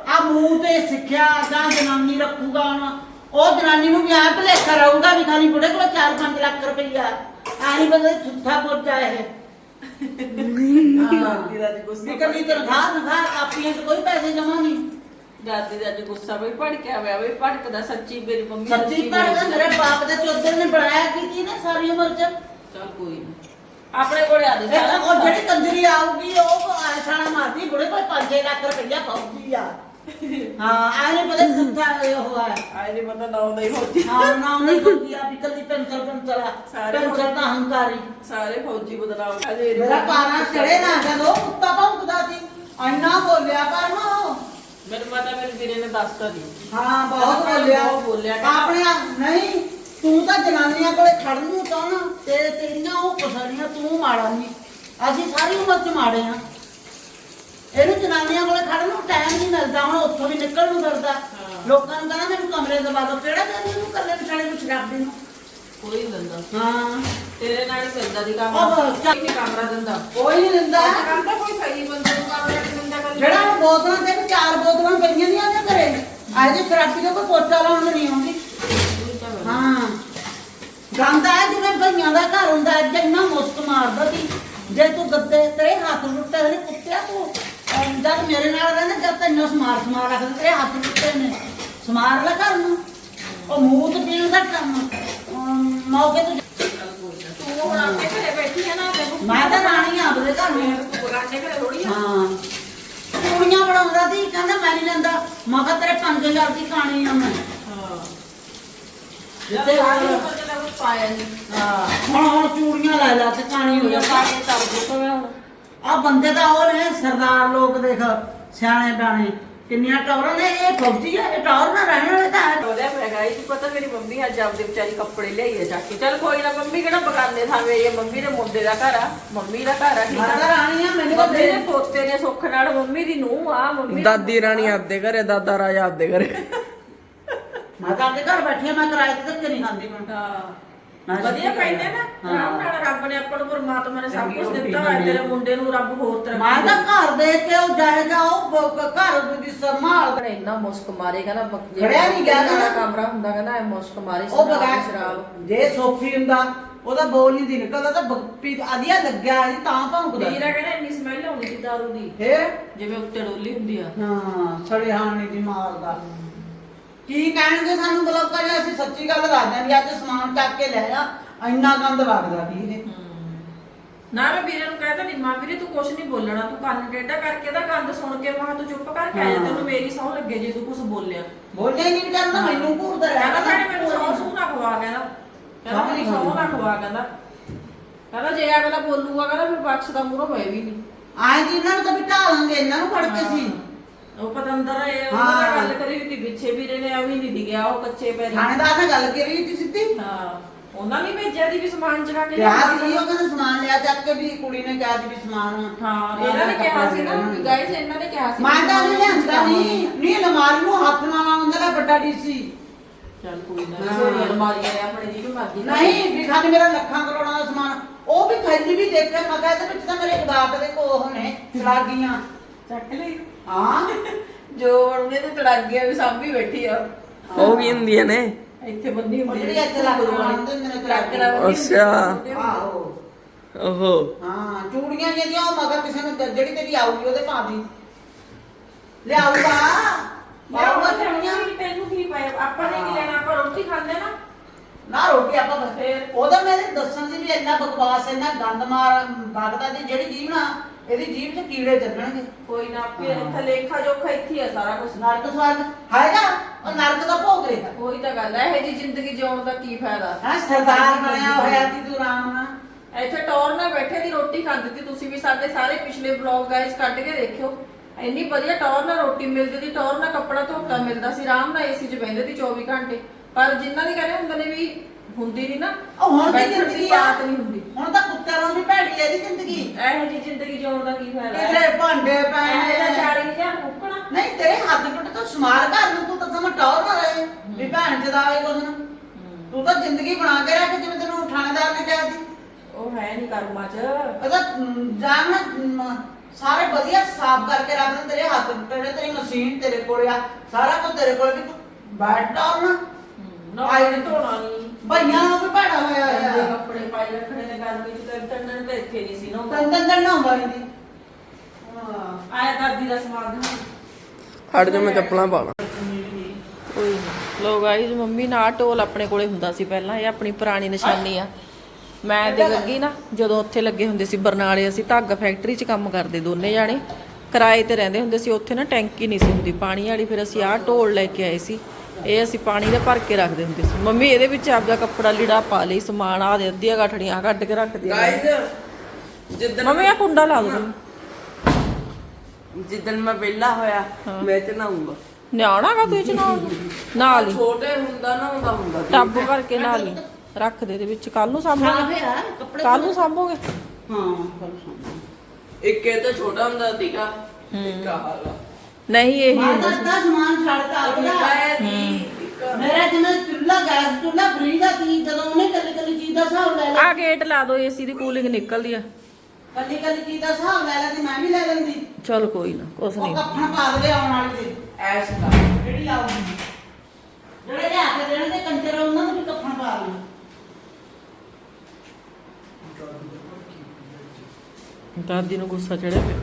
ਆ ਮੂੰਹ ਤੇ ਸਿੱਖਿਆ ਜਾਂ ਜਨਾਨੀ ਰੱਖੂਗਾ ਹੁਣ। ਉਹ ਜਨਾਨੀ ਨੂੰ ਵਿਆਹ ਭਲੇਖਾ ਰਹੂਗਾ ਵੀ ਖਾਲੀ ਬੁੜੇ ਕੋਲ 4-5 ਲੱਖ ਰੁਪਈਆ। ਆਹੀ ਬੰਦੇ ਝੂਠਾ ਪੁੱਜਾ ਇਹ। ਦਾਦੀ ਦਾ ਗੁੱਸਾ ਵੀ ਕੱਲੀ ਤਨਖਾਹ ਤਨਖਾਹ ਆਪੀਆਂ ਚ ਕੋਈ ਪੈਸੇ ਜਮਾ ਨਹੀਂ। ਦਾਦੀ ਦਾ ਗੁੱਸਾ ਭੜਕਿਆ ਹੋਇਆ ਭੜਕਦਾ ਸੱਚੀ ਮੇਰੀ ਮੰਮੀ ਸੱਚੀ ਪਰ ਮੇਰੇ ਬਾਪ ਦੇ ਚੋਦਰ ਨੇ ਬਣਾਇਆ ਕੀਤੀ ਨੇ ਸਾਰੀ ਉਮਰ ਚ? ਚਲ ਕੋਈ ਨਹੀਂ ਆਪਣੇ ਕੋਲੇ ਆ ਦੇ ਉਹ ਜਿਹੜੀ ਕੰਜਰੀ ਆਊਗੀ ਉਹ ਆਇਸਾਣਾ ਮਾਰਦੀ ਬੁੜੇ ਕੋਲ 5 ਲੱਖ ਰੁਪਈਆ ਪਾਉਂਦੀ ਆ ਹਾਂ ਆਏ ਪਤਾ ਕਿੱਥਾ ਹੋਇਆ ਆਏ ਨਹੀਂ ਪਤਾ ਨਾ ਉਹਦਾ ਹੀ ਹੋਜੀ ਹਾਂ ਨਾ ਨਹੀਂ ਹੁੰਦੀ ਆ ਵਿਕਲ ਦੀ ਪੈਨਸਲ ਆ। ਸਾਰੇ ਪੈਨਸਲ ਤਾਂ ਹੰਕਾਰੀ। ਸਾਰੇ ਫੌਜੀ ਕਰਦੇ ਮੇਰਾ ਪਾਰਾ ਚੜੇ ਨਾ ਜਦੋਂ ਕੁੱਤਾ ਭੌਂਕਦਾ ਸੀ ਇੰਨਾ ਬੋਲਿਆ ਪਰ ਉਹ। ਮੈਨੂੰ ਪਤਾ ਮੇਰੇ ਵੀਰੇ ਨੇ ਦੱਸਤਾ ਦੀ ਹਾਂ ਬਹੁਤ ਬੋਲਿਆ। ਬਹੁਤ ਬੋਲਿਆ। ਆਪਣੇ ਆਪ- ਨਹੀਂ ਤੂੰ ਤਾਂ ਜਨਾਨੀਆਂ ਕੋਲੇ ਖੜ ਨੂੰ ਤਾਂ ਨਾ ਤੇ ਤੇਰੀਆਂ ਉਹ ਪਸੜੀਆਂ ਤੂੰ ਮਾੜਾ ਨਹੀਂ ਅਸੀਂ ਸਾਰੀ ਉਮਰ ਚ ਮਾੜੇ ਆ। ਇਹਨੂੰ ਜਨਾਨੀਆਂ ਕੋਲੇ ਖੜਨ ਨੂੰ ਟਾਈਮ ਨਹੀਂ ਮਿਲਦਾ ਹੁਣ ਉੱਥੋਂ ਵੀ ਨਿਕਲਣ ਨੂੰ ਫਿਰਦਾ ਲੋਕਾਂ ਨੂੰ ਕਹਿੰਦਾ ਮੈਨੂੰ ਕਮਰੇ ਦਵਾ ਦਿਓ। ਕਿਹੜਾ ਦੇ ਇਹਨੂੰ ਕੱਲੇ ਵਿਚਾਲੇ ਨੂੰ ਸ਼ਰਾਬੀ ਨੂੰ? ਕੋਈ ਨਹੀਂ ਦਿੰਦਾ। ਹਾਂ। ਤੇਰੇ ਨਾਲ ਹੀ ਮਿਲਦਾ ਦੀ ਉਹ ਕੰਮ ਚੱਲ। ਕੀ ਕਮਰਾ ਦਿੰਦਾ। ਕੋਈ ਨਹੀਂ ਦਿੰਦਾ। ਕਹਿੰਦਾ ਕੋਈ ਸਹੀ ਬੰਦੇ ਨੂੰ ਕਮਰਾ ਨਹੀਂ ਦਿੰਦਾ ਕਰ ਜਿਹੜਾ ਉਹ ਬੋਤਲਾਂ ਤੇ ਚਾਰ ਬੋਤਲਾਂ ਪਈਆਂ ਦੀਆਂ ਉਹਦੇ ਘਰੇ ਅੱਜ ਦੀ ਕੋਈ ਪੋਚਾ ਲਾਉਣ ਨਹੀਂ ਆਉਂਦੀ। ਹਾਂ। ਗੰਦਾ ਹੈ ਜਿਵੇਂ ਭਈਆਂ ਦਾ ਘਰ ਹੁੰਦਾ ਹੈ ਜਿੰਨਾ ਮੁਸਕ ਮਾਰਦਾ ਸੀ। ਜੇ ਤੂੰ ਗੱਦੇ ਤੇਰੇ ਹੱਥ ਟੁੱਟੇ ਨੇ ਕੁੱਤਿਆ ਤੂੰ ਅਹ ਜਦ ਮੇਰੇ ਨਾਲ ਰਹਿੰਦਾ ਜਦ ਤੈਨੂੰ ਸਮਾਰ ਸਮਾਰ ਰੱਖਦਾ ਤੇਰੇ ਹੱਥ ਟੁੱਟੇ ਨੇ ਸਮਾਰ ਲੈ ਘਰ ਨੂੰ। ਉਹ ਮੂੰਹ ਪੀਣ ਦਾ ਕੰਮ। ਅਮ, ਮੌਕੇ ਤੋਂ ਤੂੰ ਹੁਣ ਆਪਣੇ ਘਰੇ ਬੈਠੀ ਆ ਨਾ ਤੈਨੂੰ ਮੈਂ ਤਾਂ ਰਾਣੀ ਆ ਆਪਦੇ ਘਰ ਨੂੰ। ਤੂੰ ਘਰੇ ਥੋੜੀ ਆ ਹਾਂ ਕੁੜੀਆਂ ਬਣਾਉਂਦਾ ਸੀ ਕਹਿੰਦਾ ਮੈਂ ਨਹੀਂ ਲੈਂਦਾ। ਮੈਂ ਕਿਹਾ ਤੇਰੇ 5000 ਦੀ ਖਾਣੀ ਆ ਮੈਂ ਹਾਂ ਜਿੱਤੇ ਸਾਡੀ ਹੋਰ ਉਮਰ 'ਚ ਤਾਂ ਕੁਛ ਪਾਇਆ ਨਹੀਂ ਹਾਂ। ਹੁਣ ਹੁਣ ਚੂੜੀਆਂ ਲੈ ਲੈ ਤੇ ਕਾਣੀ ਹੋ ਕੁੜੀਆਂ ਜਾ ਪਾ ਕੇ ਤਰ ਦੇਖੋ ਮੈਂ ਹੁਣ ਆ ਬੰਦੇ ਤਾਂ ਉਹ ਨੇ ਸਰਦਾਰ ਲੋਕ ਦੇਖ ਸਿਆਣੇ ਬਾਣੇ ਕਿੰਨੀਆਂ ਟੌਰਾਂ ਨੇ ਇਹ ਫੌਜੀ ਆ ਇਹ ਟੌਰ ਨਾ ਰਹਿਣ ਵਾਲੇ ਤਾਂ ਹੈ। ਉਹਦੇ ਮੈਂ ਗਾਈ ਤੂੰ ਪਤਾ ਮੇਰੀ ਮੰਮੀ ਅੱਜ ਆਪਦੇ ਵਿਚਾਰੀ ਕੱਪੜੇ ਲਿਆਈ ਆ ਜਾ ਕੇ। ਚੱਲ ਕੋਈ ਨਾ ਮੰਮੀ ਕਿਹੜਾ ਬਗਾਨੇ ਥਾਵੇਂ ਇਹ ਮੰਮੀ ਦੇ ਮੁੰਡੇ ਦਾ ਘਰ ਆ ਮੰਮੀ ਦਾ ਘਰ ਆ ਠੀਕ ਮੈਂ ਤਾਂ ਆ ਰਾਣੀ ਆ ਮੈਨੂੰ ਤਾਂ ਮੰਮੀ ਦੇ ਪੋਤੇ ਨੇ ਸੁੱਖ ਨਾਲ ਮੰਮੀ ਦੀ ਨੂੰਹ ਆ ਮੰਮੀ ਦਾਦੀ ਰਾਣੀ ਆਪਦੇ ਘਰੇ ਦਾਦਾ ਰਾਜਾ ਆਪਦੇ ਘਰੇ। ਮੈਂ ਤਾਂ ਆਪਣੇ ਘਰ ਬੈਠੀ ਆ ਮੈਂ ਕਿਰਾਏ ਤੇ ਧੱਕੇ ਨਹੀਂ ਖਾਂਦੀ ਮੈਂ ਹਾਂ ਵਧੀਆ ਪੈਂਦੇ ਨਾ। ਆਰਾਮ ਨਾਲ ਰੱਬ ਨੇ ਆਪਾਂ ਨੂੰ ਪਰਮਾਤਮਾ ਨੇ ਸਭ ਕੁਝ ਦਿੱਤਾ ਹੋਇਆ। ਤੇਰੇ ਮੁੰਡੇ ਨੂੰ ਰੱਬ ਹੋਰ ਤਰੱਕੀ ਮੈਂ ਤਾਂ ਘਰ ਦੇਖ ਕੇ ਉਹ ਜਾਏਗਾ ਉਹ ਬ- ਘਰ ਦੀ ਸੰਭਾਲ। ਆਪਣੇ ਇੰਨਾ ਮੁਸਕ ਮਾਰੇਗਾ ਨਾ ਬੱਕ- ਖੜਿਆ ਨੀ ਗਿਆ ਨਾ। ਜਿਹੜਾ ਕਮਰਾ ਹੁੰਦਾ ਕਹਿੰਦਾ ਇਹ ਮੁਸਕ ਮਾਰੇ ਉਹ ਸ਼ਰਾਬ ਬਗੈਰ ਸ਼ਰਾਬ। ਜੇ ਸੋਫੀ ਹੁੰਦਾ ਉਹਦਾ ਬੋਲ ਨਹੀਂ ਦੀ ਨਿਕਲਦਾ ਤਾਂ ਬੱਪੀ ਆਦੀਆ ਲੱਗਿਆ ਸੀ ਤਾਂ ਭੌਂਕਦਾ। ਵੀਰਾ ਕਹਿੰਦਾ ਇੰਨੀ ਸਮੈਲ ਆਉਂਦੀ ਸੀ ਦਾਰੂ ਦੀ। ਫੇਰ ਜਿਵੇਂ ਉੱਤੇ ਡੋਲੀ ਹੁੰਦੀ ਆ। ਹਾਂ ਛੜੇ ਹਾਣੀ ਦੀ। ਮਾਰਦਾ ਕੀ ਕਹਿਣਗੇ ਸਾਨੂੰ ਬਲੋਕਾਂ ਜੇ ਅਸੀਂ ਸੱਚੀ ਗੱਲ ਦੱਸ ਦਿਆਂਗੇ ਅੱਜ ਸਮਾਨ ਚੱਕ ਕੇ ਲੈ ਆ ਇੰਨਾ ਗੰਦ ਵਗਦਾ ਵੀ ਇਹ। ਨਾ ਮੈਂ ਵੀਰੇ ਨੂੰ ਕਹਿੰਦਾ ਨਹੀਂ ਮਾਂ ਵੀਰੇ ਤੂੰ ਕੁਛ ਨਹੀਂ ਬੋਲਣਾ ਤੂੰ ਕੰਨ ਟੇਢਾ ਕਰਕੇ ਇਹਦਾ ਗੰਦ ਸੁਣ ਕੇ ਮਾਂ ਤੂੰ ਚੁੱਪ ਕਰਕੇ ਆ ਜਾ। ਤੈਨੂੰ ਮੇਰੀ ਸਹੁੰ ਲੱਗੇ ਜੇ ਤੂੰ ਕੁਛ ਬੋਲਿਆ। ਬੋਲਿਆ ਹੀ ਨਹੀਂ ਕਰਦਾ ਮੈਨੂੰ ਘੂਰਦਾ ਕਹਿੰਦਾ ਰਹਿਣਾ ਭੈਣੇ ਮੈਨੂੰ ਸਹੁੰ ਸੂੰ ਨਾ ਖਵਾ ਕਹਿੰਦਾ। ਕਹਿੰਦਾ ਮੇਰੀ ਸਹੁੰ ਨਾ ਖਵਾ ਕਹਿੰਦਾ। ਕਹਿੰਦਾ ਜੇ ਅਗਲਾ ਬੋਲੂਗਾ ਕਹਿੰਦਾ ਫਿਰ ਬਖਸ਼ ਦਾ ਮੂਹਰੋਂ ਮੈਂ ਵੀ ਨਹੀਂ। ਆਏ ਜੀ ਇਹਨਾਂ ਨੂੰ ਤਾਂ ਬਿਠਾ ਲਾਂਗੇ ਇਹਨਾਂ ਨੂੰ ਫੜ ਕੇ ਸੀ ਉਹ ਪਤੰਦਰ ਇਹ ਉਹਨਾਂ ਹਾਂ। ਨਾਲ ਗੱਲ ਕਰੀ ਵੀ ਪਿੱਛੇ ਵੀਰੇ ਨੇ ਐਵੇਂ ਨਹੀਂ ਦਿਖਿਆ ਉਹ ਕੱਚੇ ਪੈਰੀ। ਥਾਣੇਦਾਰ ਨਾਲ ਗੱਲ ਕਰੀ ਸੀ ਸਿੱਧੀ? ਹਾਂ ਉਹਨਾਂ ਨੇ ਭੇਜਿਆ ਦੀ ਵੀ ਸਮਾਨ ਚੜਾ ਕੇ ਕਿਹਾ ਲਿਆਉਣਾ। ਸੀ ਉਹ ਕਹਿੰਦਾ ਸਮਾਨ ਲਿਆ ਚੱਕ ਕੇ ਵੀ ਕੁੜੀ ਨੇ ਕਿਹਾ ਸੀ ਵੀ ਸਮਾਨ ਹਾਂ ਇਹਨਾਂ ਨੇ ਕਿਹਾ ਸੀ ਨਾ ਵੀ ਗਾਇਸ ਇਹਨਾਂ ਨੇ ਕਿਹਾ ਸੀ ਮੈਂ ਵੀ ਤਾਂ ਉਹਨੇ ਲਿਆਂਦਾ ਨਹੀਂ ਨਹੀਂ ਅਲਮਾਰੀ ਨੂੰ ਹੱਥ ਨਾ ਲਾਉਂਦਾ ਨਾ ਵੱਡਾ ਡੀਸੀ ਚੱਲ ਕੋਈ ਨਾ ਹਾਂ। ਛੋੜੀਆਂ ਅਲਮਾਰੀਆਂ ਨੇ ਆਪਣੇ ਜੀ ਨੂੰ ਮਰਦੀ ਨਹੀਂ ਵੀ ਖਾਲੀ ਮੇਰਾ ਲੱਖਾਂ ਕਰੋੜਾਂ ਦਾ ਸਮਾਨ ਉਹ ਵੀ ਖੈਲੀ ਵੀ ਦੇਖਿਆ ਮੈਂ ਕਿਹਾ ਇਹਦੇ ਵਿੱਚ ਤਾਂ ਮੇਰੇ ਬਾਪ ਦੇ ਕੋਹ ਨੇ ਚਲਾਗੀਆਂ ਚੱਕ ਲਈ। ਹਾਂ ਜੋ ਉਹਨੇ ਤੇ ਤੜਾਗੀਆਂ ਵੀ ਸਾਂਭੀ ਬੈਠੀ ਆ। ਉਹ ਵੀ ਹੁੰਦੀਆਂ ਨੇ। ਇੱਥੇ ਬੰਦੀ ਹੁੰਦੀ ਜਿਹੜੀ ਇੱਥੇ ਲੱਗ ਜਾਂਦੇ ਮੇਰੇ ਲੱਗ ਨਾ ਬੰਨ੍ਹੀ ਹੁੰਦੀ ਅੱਛਾ। ਹੁੰਦੀ। ਆਹੋ। ਓਹੋ। ਹਾਂ ਚੂੜੀਆਂ ਜਿਹੜੀਆਂ ਉਹ ਮਗਾ ਕਿਸੇ ਨੂੰ ਦ- ਜਿਹੜੀ ਤੇਰੀ ਆਊਗੀ ਉਹਦੇ ਪਾ ਦੀ। ਲਿਆਊਗਾ। ਲਿਆਉਣਾ ਚੂੜੀਆਂ। ਤੈਨੂੰ ਕੀ ਪਾਇਆ ਆਪਾਂ ਨੇ ਕੀ ਲੈਣਾ? ਆਪਾਂ ਰੋਟੀ ਖਾਂਦੇ ਨਾ ਨਾ ਰੋਟੀ ਆਪਾਂ ਬਸ? ਉਹਦਾ ਮੇਰੇ ਦੱਸਣ ਦੀ ਵੀ ਇੰਨਾ ਬਕਵਾਸ ਇੰਨਾ ਗੰਦ ਮਾਰ ਵਗਦਾ ਦੀ ਜਿਹੜੀ ਜੀਭ ਨਾ ਇਹਦੀ ਜੀਭ 'ਚ ਕੀੜੇ ਚੱਲਣਗੇ। ਕੋਈ ਨਾ ਫਿਰ ਇੱਥੇ ਲੇਖਾ ਜੋਖਾ ਇੱਥੇ ਹੀ ਆ ਸਾਰਾ ਕੁਝ ਨਰਕ ਸਵਾਦ ਹੈਗਾ ਉਹ ਨਰਕ ਦਾ ਭੋਗ ਰਿਹਾ ਉਹੀ ਤਾਂ ਗੱਲ ਹੈ ਇਹ ਜੀ ਜ਼ਿੰਦਗੀ ਜਿਉਣ ਦਾ ਕੀ ਫਾਇਦਾ? ਹਾਂ ਸਰਦਾਰ ਬਣਿਆ ਹੋਇਆ ਸੀ ਤੂੰ ਰਾਮ ਨਾਲ ਇੱਥੇ ਟੌਰ ਨਾਲ ਬੈਠੇ ਦੀ ਰੋਟੀ ਖਾਂਦੀ ਸੀ ਤੁਸੀਂ ਵੀ ਸਾਡੇ ਸਾਰੇ ਪਿਛਲੇ ਵਲੌਗ ਗਾਇਸ ਕੱਢ ਕੇ ਦੇਖਿਓ। ਇੰਨੀ ਵਧੀਆ ਟੌਰ ਨਾਲ ਰੋਟੀ ਮਿਲਦੀ ਸੀ ਟੌਰ ਨਾਲ ਕੱਪੜਾ ਧੋਤਾ ਮਿਲਦਾ ਸੀ ਆਰਾਮ ਨਾਲ ਏਸੀ 'ਚ ਬਹਿੰਦੇ ਸੀ 24 ਘੰਟੇ। ਪਰ ਜਿਨ੍ਹਾਂ ਦੀ ਕਹਿੰਦੇ ਹੁੰਦੇ ਨੇ ਵੀ ਹੁੰਦੀ ਨਹੀਂ ਨਾ ਉਹ ਹੁਣ ਦੀ ਬੈਠਣ ਜ਼ਿੰਦਗੀ ਆ? ਬਾਤ ਨਹੀਂ ਹੁੰਦੀ। ਹੁਣ ਤਾਂ ਕੁੱਤਿਆਂ ਨੂੰ ਵੀ ਭੈੜੀ ਹੈ ਇਹਦੀ ਜ਼ਿੰਦਗੀ। ਇਹੋ ਜੀ ਜ਼ਿੰਦਗੀ ਜਿਉਣ ਦਾ ਕੀ ਫਾਇਦਾ? ਹੈ ਭਾਂਡੇ ਇਹੋ ਜਿਹਾ ਪੈਣੇ 40000 ਮੁੱਕਣਾ ਨਹੀਂ ਤੇਰੇ ਹੱਥ ਟੁੱਟ ਤੋਂ ਸਮਾਰ ਘਰ ਨੂੰ ਤੂੰ ਤਾਂ ਸਮਾਂ ਟੌਰ ਨਾ ਰਹੇ। ਵੀ ਭੈਣ ਜਦਾਵੇ ਕੁਛ ਨੂੰ। ਤੂੰ ਤਾਂ ਜ਼ਿੰਦਗੀ ਬਣਾ ਕੇ ਰੱਖ ਜਿਵੇਂ ਤੈਨੂੰ ਥਾਣੇਦਾਰ ਨੇ ਕਿਹਾ ਸੀ। ਉਹ ਹੈ ਨਹੀਂ ਕਰਮਾਂ 'ਚ। ਉਹਦਾ ਜਾਨ ਨਾ ਸਾਰੇ ਵਧੀਆ ਸਾਫ਼ ਕਰਕੇ ਰੱਖ ਦੇ ਤੇਰੇ ਹੱਥ ਟੁੱਟੇ ਨੇ ਤੇਰੀ ਮਸ਼ੀਨ ਤੇਰੇ ਕੋਲ ਆ। ਸਾਰਾ ਕੁਝ ਤੇਰੇ ਕੋਲ ਵੀ ਤੂੰ ਬੈਠ ਟੌਰ ਨਾ। ਨਾ ਆਈ ਆਈ ਧੋਣਾ ਨਹੀਂ ਭਈਆਂ ਨੂੰ ਵੀ ਭੈੜਾ ਹੋਇਆ ਗੰਦੇ ਆ ਕੱਪੜੇ ਪਾਈ ਰੱਖਣੇ ਨੇ ਗਰਮੀ 'ਚ ਤੇ ਟੰਡਣ ਤੇ ਇੱਥੇ ਨਹੀਂ ਸੀ ਨਾ ਤੰਨ ਤੰਨ ਤੰਨ ਨਾ ਹੁੰਦੀ ਦੀ ਹਾਂ। ਆਇਆ ਦਾਦੀ ਦਾ ਸਮਾਨ ਦਿਖਾ। ਹਟ ਜਾ ਮੈਂ ਚੱਪਲਾਂ ਪਾ ਲਾਂ। ਕੋਈ ਲੋ ਗਾਈਜ਼ ਮੰਮੀ ਨਾਲ ਢੋਲ ਆਪਣੇ ਕੋਲੇ ਹੁੰਦਾ ਸੀ ਪਹਿਲਾਂ ਇਹ ਆਪਣੀ ਪੁਰਾਣੀ ਨਿਸ਼ਾਨੀ ਆ। ਮੈਂ ਤੇ ਲੱਗੀ ਨਾ ਜਦੋਂ ਉੱਥੇ ਲੱਗੇ ਹੁੰਦੇ ਸੀ ਬਰਨਾਲੇ ਅਸੀਂ ਧਾਗਾ ਫੈਕਟਰੀ 'ਚ ਕੰਮ ਕਰਦੇ ਦੋਨੇ ਜਾਣੇ। ਕਿਰਾਏ ਤੇ ਰਹਿੰਦੇ ਹੁੰਦੇ ਸੀ ਉੱਥੇ ਨਾ ਟੈਂਕੀ ਨਹੀਂ ਸੀ ਹੁੰਦੀ ਪਾਣੀ ਵਾਲੀ ਫਿਰ ਅਸੀਂ ਆਹ ਢੋਲ ਲੈ ਕੇ ਆਏ ਸੀ। ਇਹ ਅਸੀਂ ਪਾਣੀ ਦਾ ਭਰ ਕੇ ਰੱਖਦੇ ਹੁੰਦੇ ਸੀ। ਮੰਮੀ ਇਹਦੇ ਵਿੱਚ ਆਪਦਾ ਕੱਪੜਾ ਲੀੜਾ ਪਾ ਲਈ ਸਮਾਨ ਆ ਦੇ ਅੱਧੀਆਂ ਗਾਠੜੀਆਂ ਕੱਢ ਕੇ ਰੱਖਦੀ ਆ ਗਾਇਜ਼ ਜਿੱਦਣ ਮੰਮੀ ਆ ਕੁੰਡਾ ਲਾ ਦੋ ਜਿੱਦਣ ਮੈਂ ਵਿਹਲਾ ਹੋਇਆ ਮੈਂ ਚ ਨਾਉਂਗਾ ਨਿਆਣਾ ਕਾ ਤੂੰ ਇਹ ਚ ਨਾਲ ਹੀ। ਛੋਟੇ ਹੁੰਦਾ ਨਾ ਹੁੰਦਾ ਹੁੰਦਾ ਟੱਬ ਭਰ ਕੇ ਨਾਲ ਹੀ। ਰੱਖ ਦੇ ਦੇ ਵਿੱਚ। ਕੱਲ ਨੂੰ ਸਾਂਭੋਗੇ? ਕੱਲ ਨੂੰ ਸਾਂਭੋਗੇ? ਹਾਂ ਕੱਲ ਸਾਂਭ ਇੱਕ ਇਹ ਤਾਂ ਛੋਟਾ ਹੁੰਦਾ ਸੀਗਾ ਇੱਕ ਆਹ ਨਹੀਂ ਇਹ ਮੈਂ ਤਾਂ ਅੱਧਾ ਸਮਾਨ ਛੱਡਤਾ ਇੱਕ ਮੇਰਾ ਜਿਵੇਂ ਚੁੱਲ੍ਹਾ ਗੈਸ ਚੁੱਲ੍ਹਾ ਫਰੀ ਦਾ ਸੀ ਜਦੋਂ ਉਹਨੇ ਚੱਲ ਕੱਲੀ ਚੀਜ਼ ਦਾ ਹਿਸਾਬ ਲੈ ਲੈ ਆ ਗੇਟ ਲਾ ਦੋ ਏਸੀ ਦੀ ਕੂਲਿੰਗ ਨਿਕਲਦੀ ਆ। ਕੱਲੀ ਕੱਲੀ ਚੀਜ਼ ਦਾ ਹਿਸਾਬ ਲੈ ਲੈ ਤੇ ਮੈਂ ਵੀ ਲੈ ਲੈਂਦੀ। ਚਲ ਕੋਈ ਨਾ ਕੁਛ ਉਹ ਨਹੀਂ। ਕੱਫਣ ਪਾ ਦੇਵੇ ਆਉਣ ਵਾਲੀ ਦੇ ਐਸ਼ ਦਾ ਜਿਹੜੀ ਆਉਗੀ ਜਿਹੜੇ ਲਿਆ ਕੇ ਦੇਣ ਦੇ ਕੰਚਰ ਉਹਨਾਂ ਨੂੰ ਵੀ ਕੱਫਣ ਪਾ ਦੇਣਾ ਦਾਦੀ ਨੂੰ ਗੁੱਸਾ ਚੜਿਆ ਪਿਆ।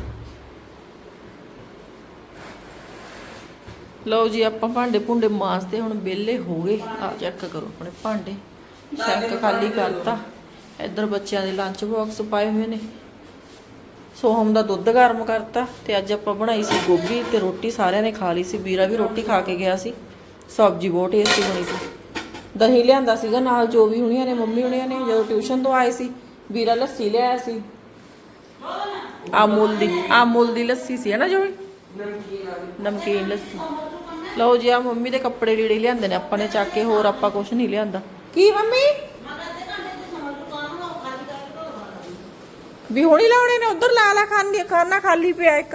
ਲਓ ਜੀ, ਆਪਾਂ ਭਾਂਡੇ ਭੁੰਡੇ ਮਾਸਦੇ ਹੁਣ ਵਿਹਲੇ ਹੋ ਗਏ। ਆ ਚੈੱਕ ਕਰੋ ਆਪਣੇ ਭਾਂਡੇ। ਸ਼ੈਂਕ ਖਾਲੀ ਕਰਤਾ। ਇੱਧਰ ਬੱਚਿਆਂ ਦੇ ਲੰਚ ਬਾਕਸ ਪਾਏ ਹੋਏ ਨੇ। ਸੋਹਮ ਦਾ ਦੁੱਧ ਗਰਮ ਕਰਤਾ ਤੇ ਅੱਜ ਆਪਾਂ ਬਣਾਈ ਸੀ ਗੋਭੀ ਤੇ ਰੋਟੀ ਸਾਰਿਆਂ ਨੇ ਖਾ ਲਈ ਸੀ। ਵੀਰਾ ਵੀ ਰੋਟੀ ਖਾ ਕੇ ਗਿਆ ਸੀ। ਸਬਜ਼ੀ ਬਹੁਤ ਟੇਸਟੀ ਬਣੀ ਸੀ। ਦਹੀਂ ਲਿਆਂਦਾ ਸੀਗਾ ਨਾਲ, ਜੋ ਵੀ ਹੁਣੀਆਂ ਨੇ, ਮੰਮੀ ਹੁਣੀਆਂ ਨੇ, ਜਦੋਂ ਟਿਊਸ਼ਨ ਤੋਂ ਆਏ ਸੀ, ਵੀਰਾ ਲੱਸੀ ਲਿਆਇਆ ਸੀ। ਅਮੁੱਲ ਦੀ ਅਮੁੱਲ ਦੀ ਲੱਸੀ ਸੀ ਹੈ ਨਾ ਜੋ ਨਮਕੀਨ ਲੱਸੀ। ਲਓ ਜੀ ਆ ਮੰਮੀ ਦੇ ਕੱਪੜੇ ਲੀੜੇ ਲਿਆਂਦੇ ਨੇ ਆਪਾਂ ਨੇ ਚੱਕ ਕੇ ਹੋਰ ਆਪਾਂ ਕੁਝ ਨਹੀਂ ਲਿਆਂਦਾ। ਕੀ ਮੰਮੀ? ਵੀ ਹੁਣੀ ਲਾਉਣੇ ਨੇ ਉਧਰ ਲਾ ਲਾ ਖਾਨੀ ਖਾਨਾ ਖਾਲੀ ਪਿਆ ਇੱਕ।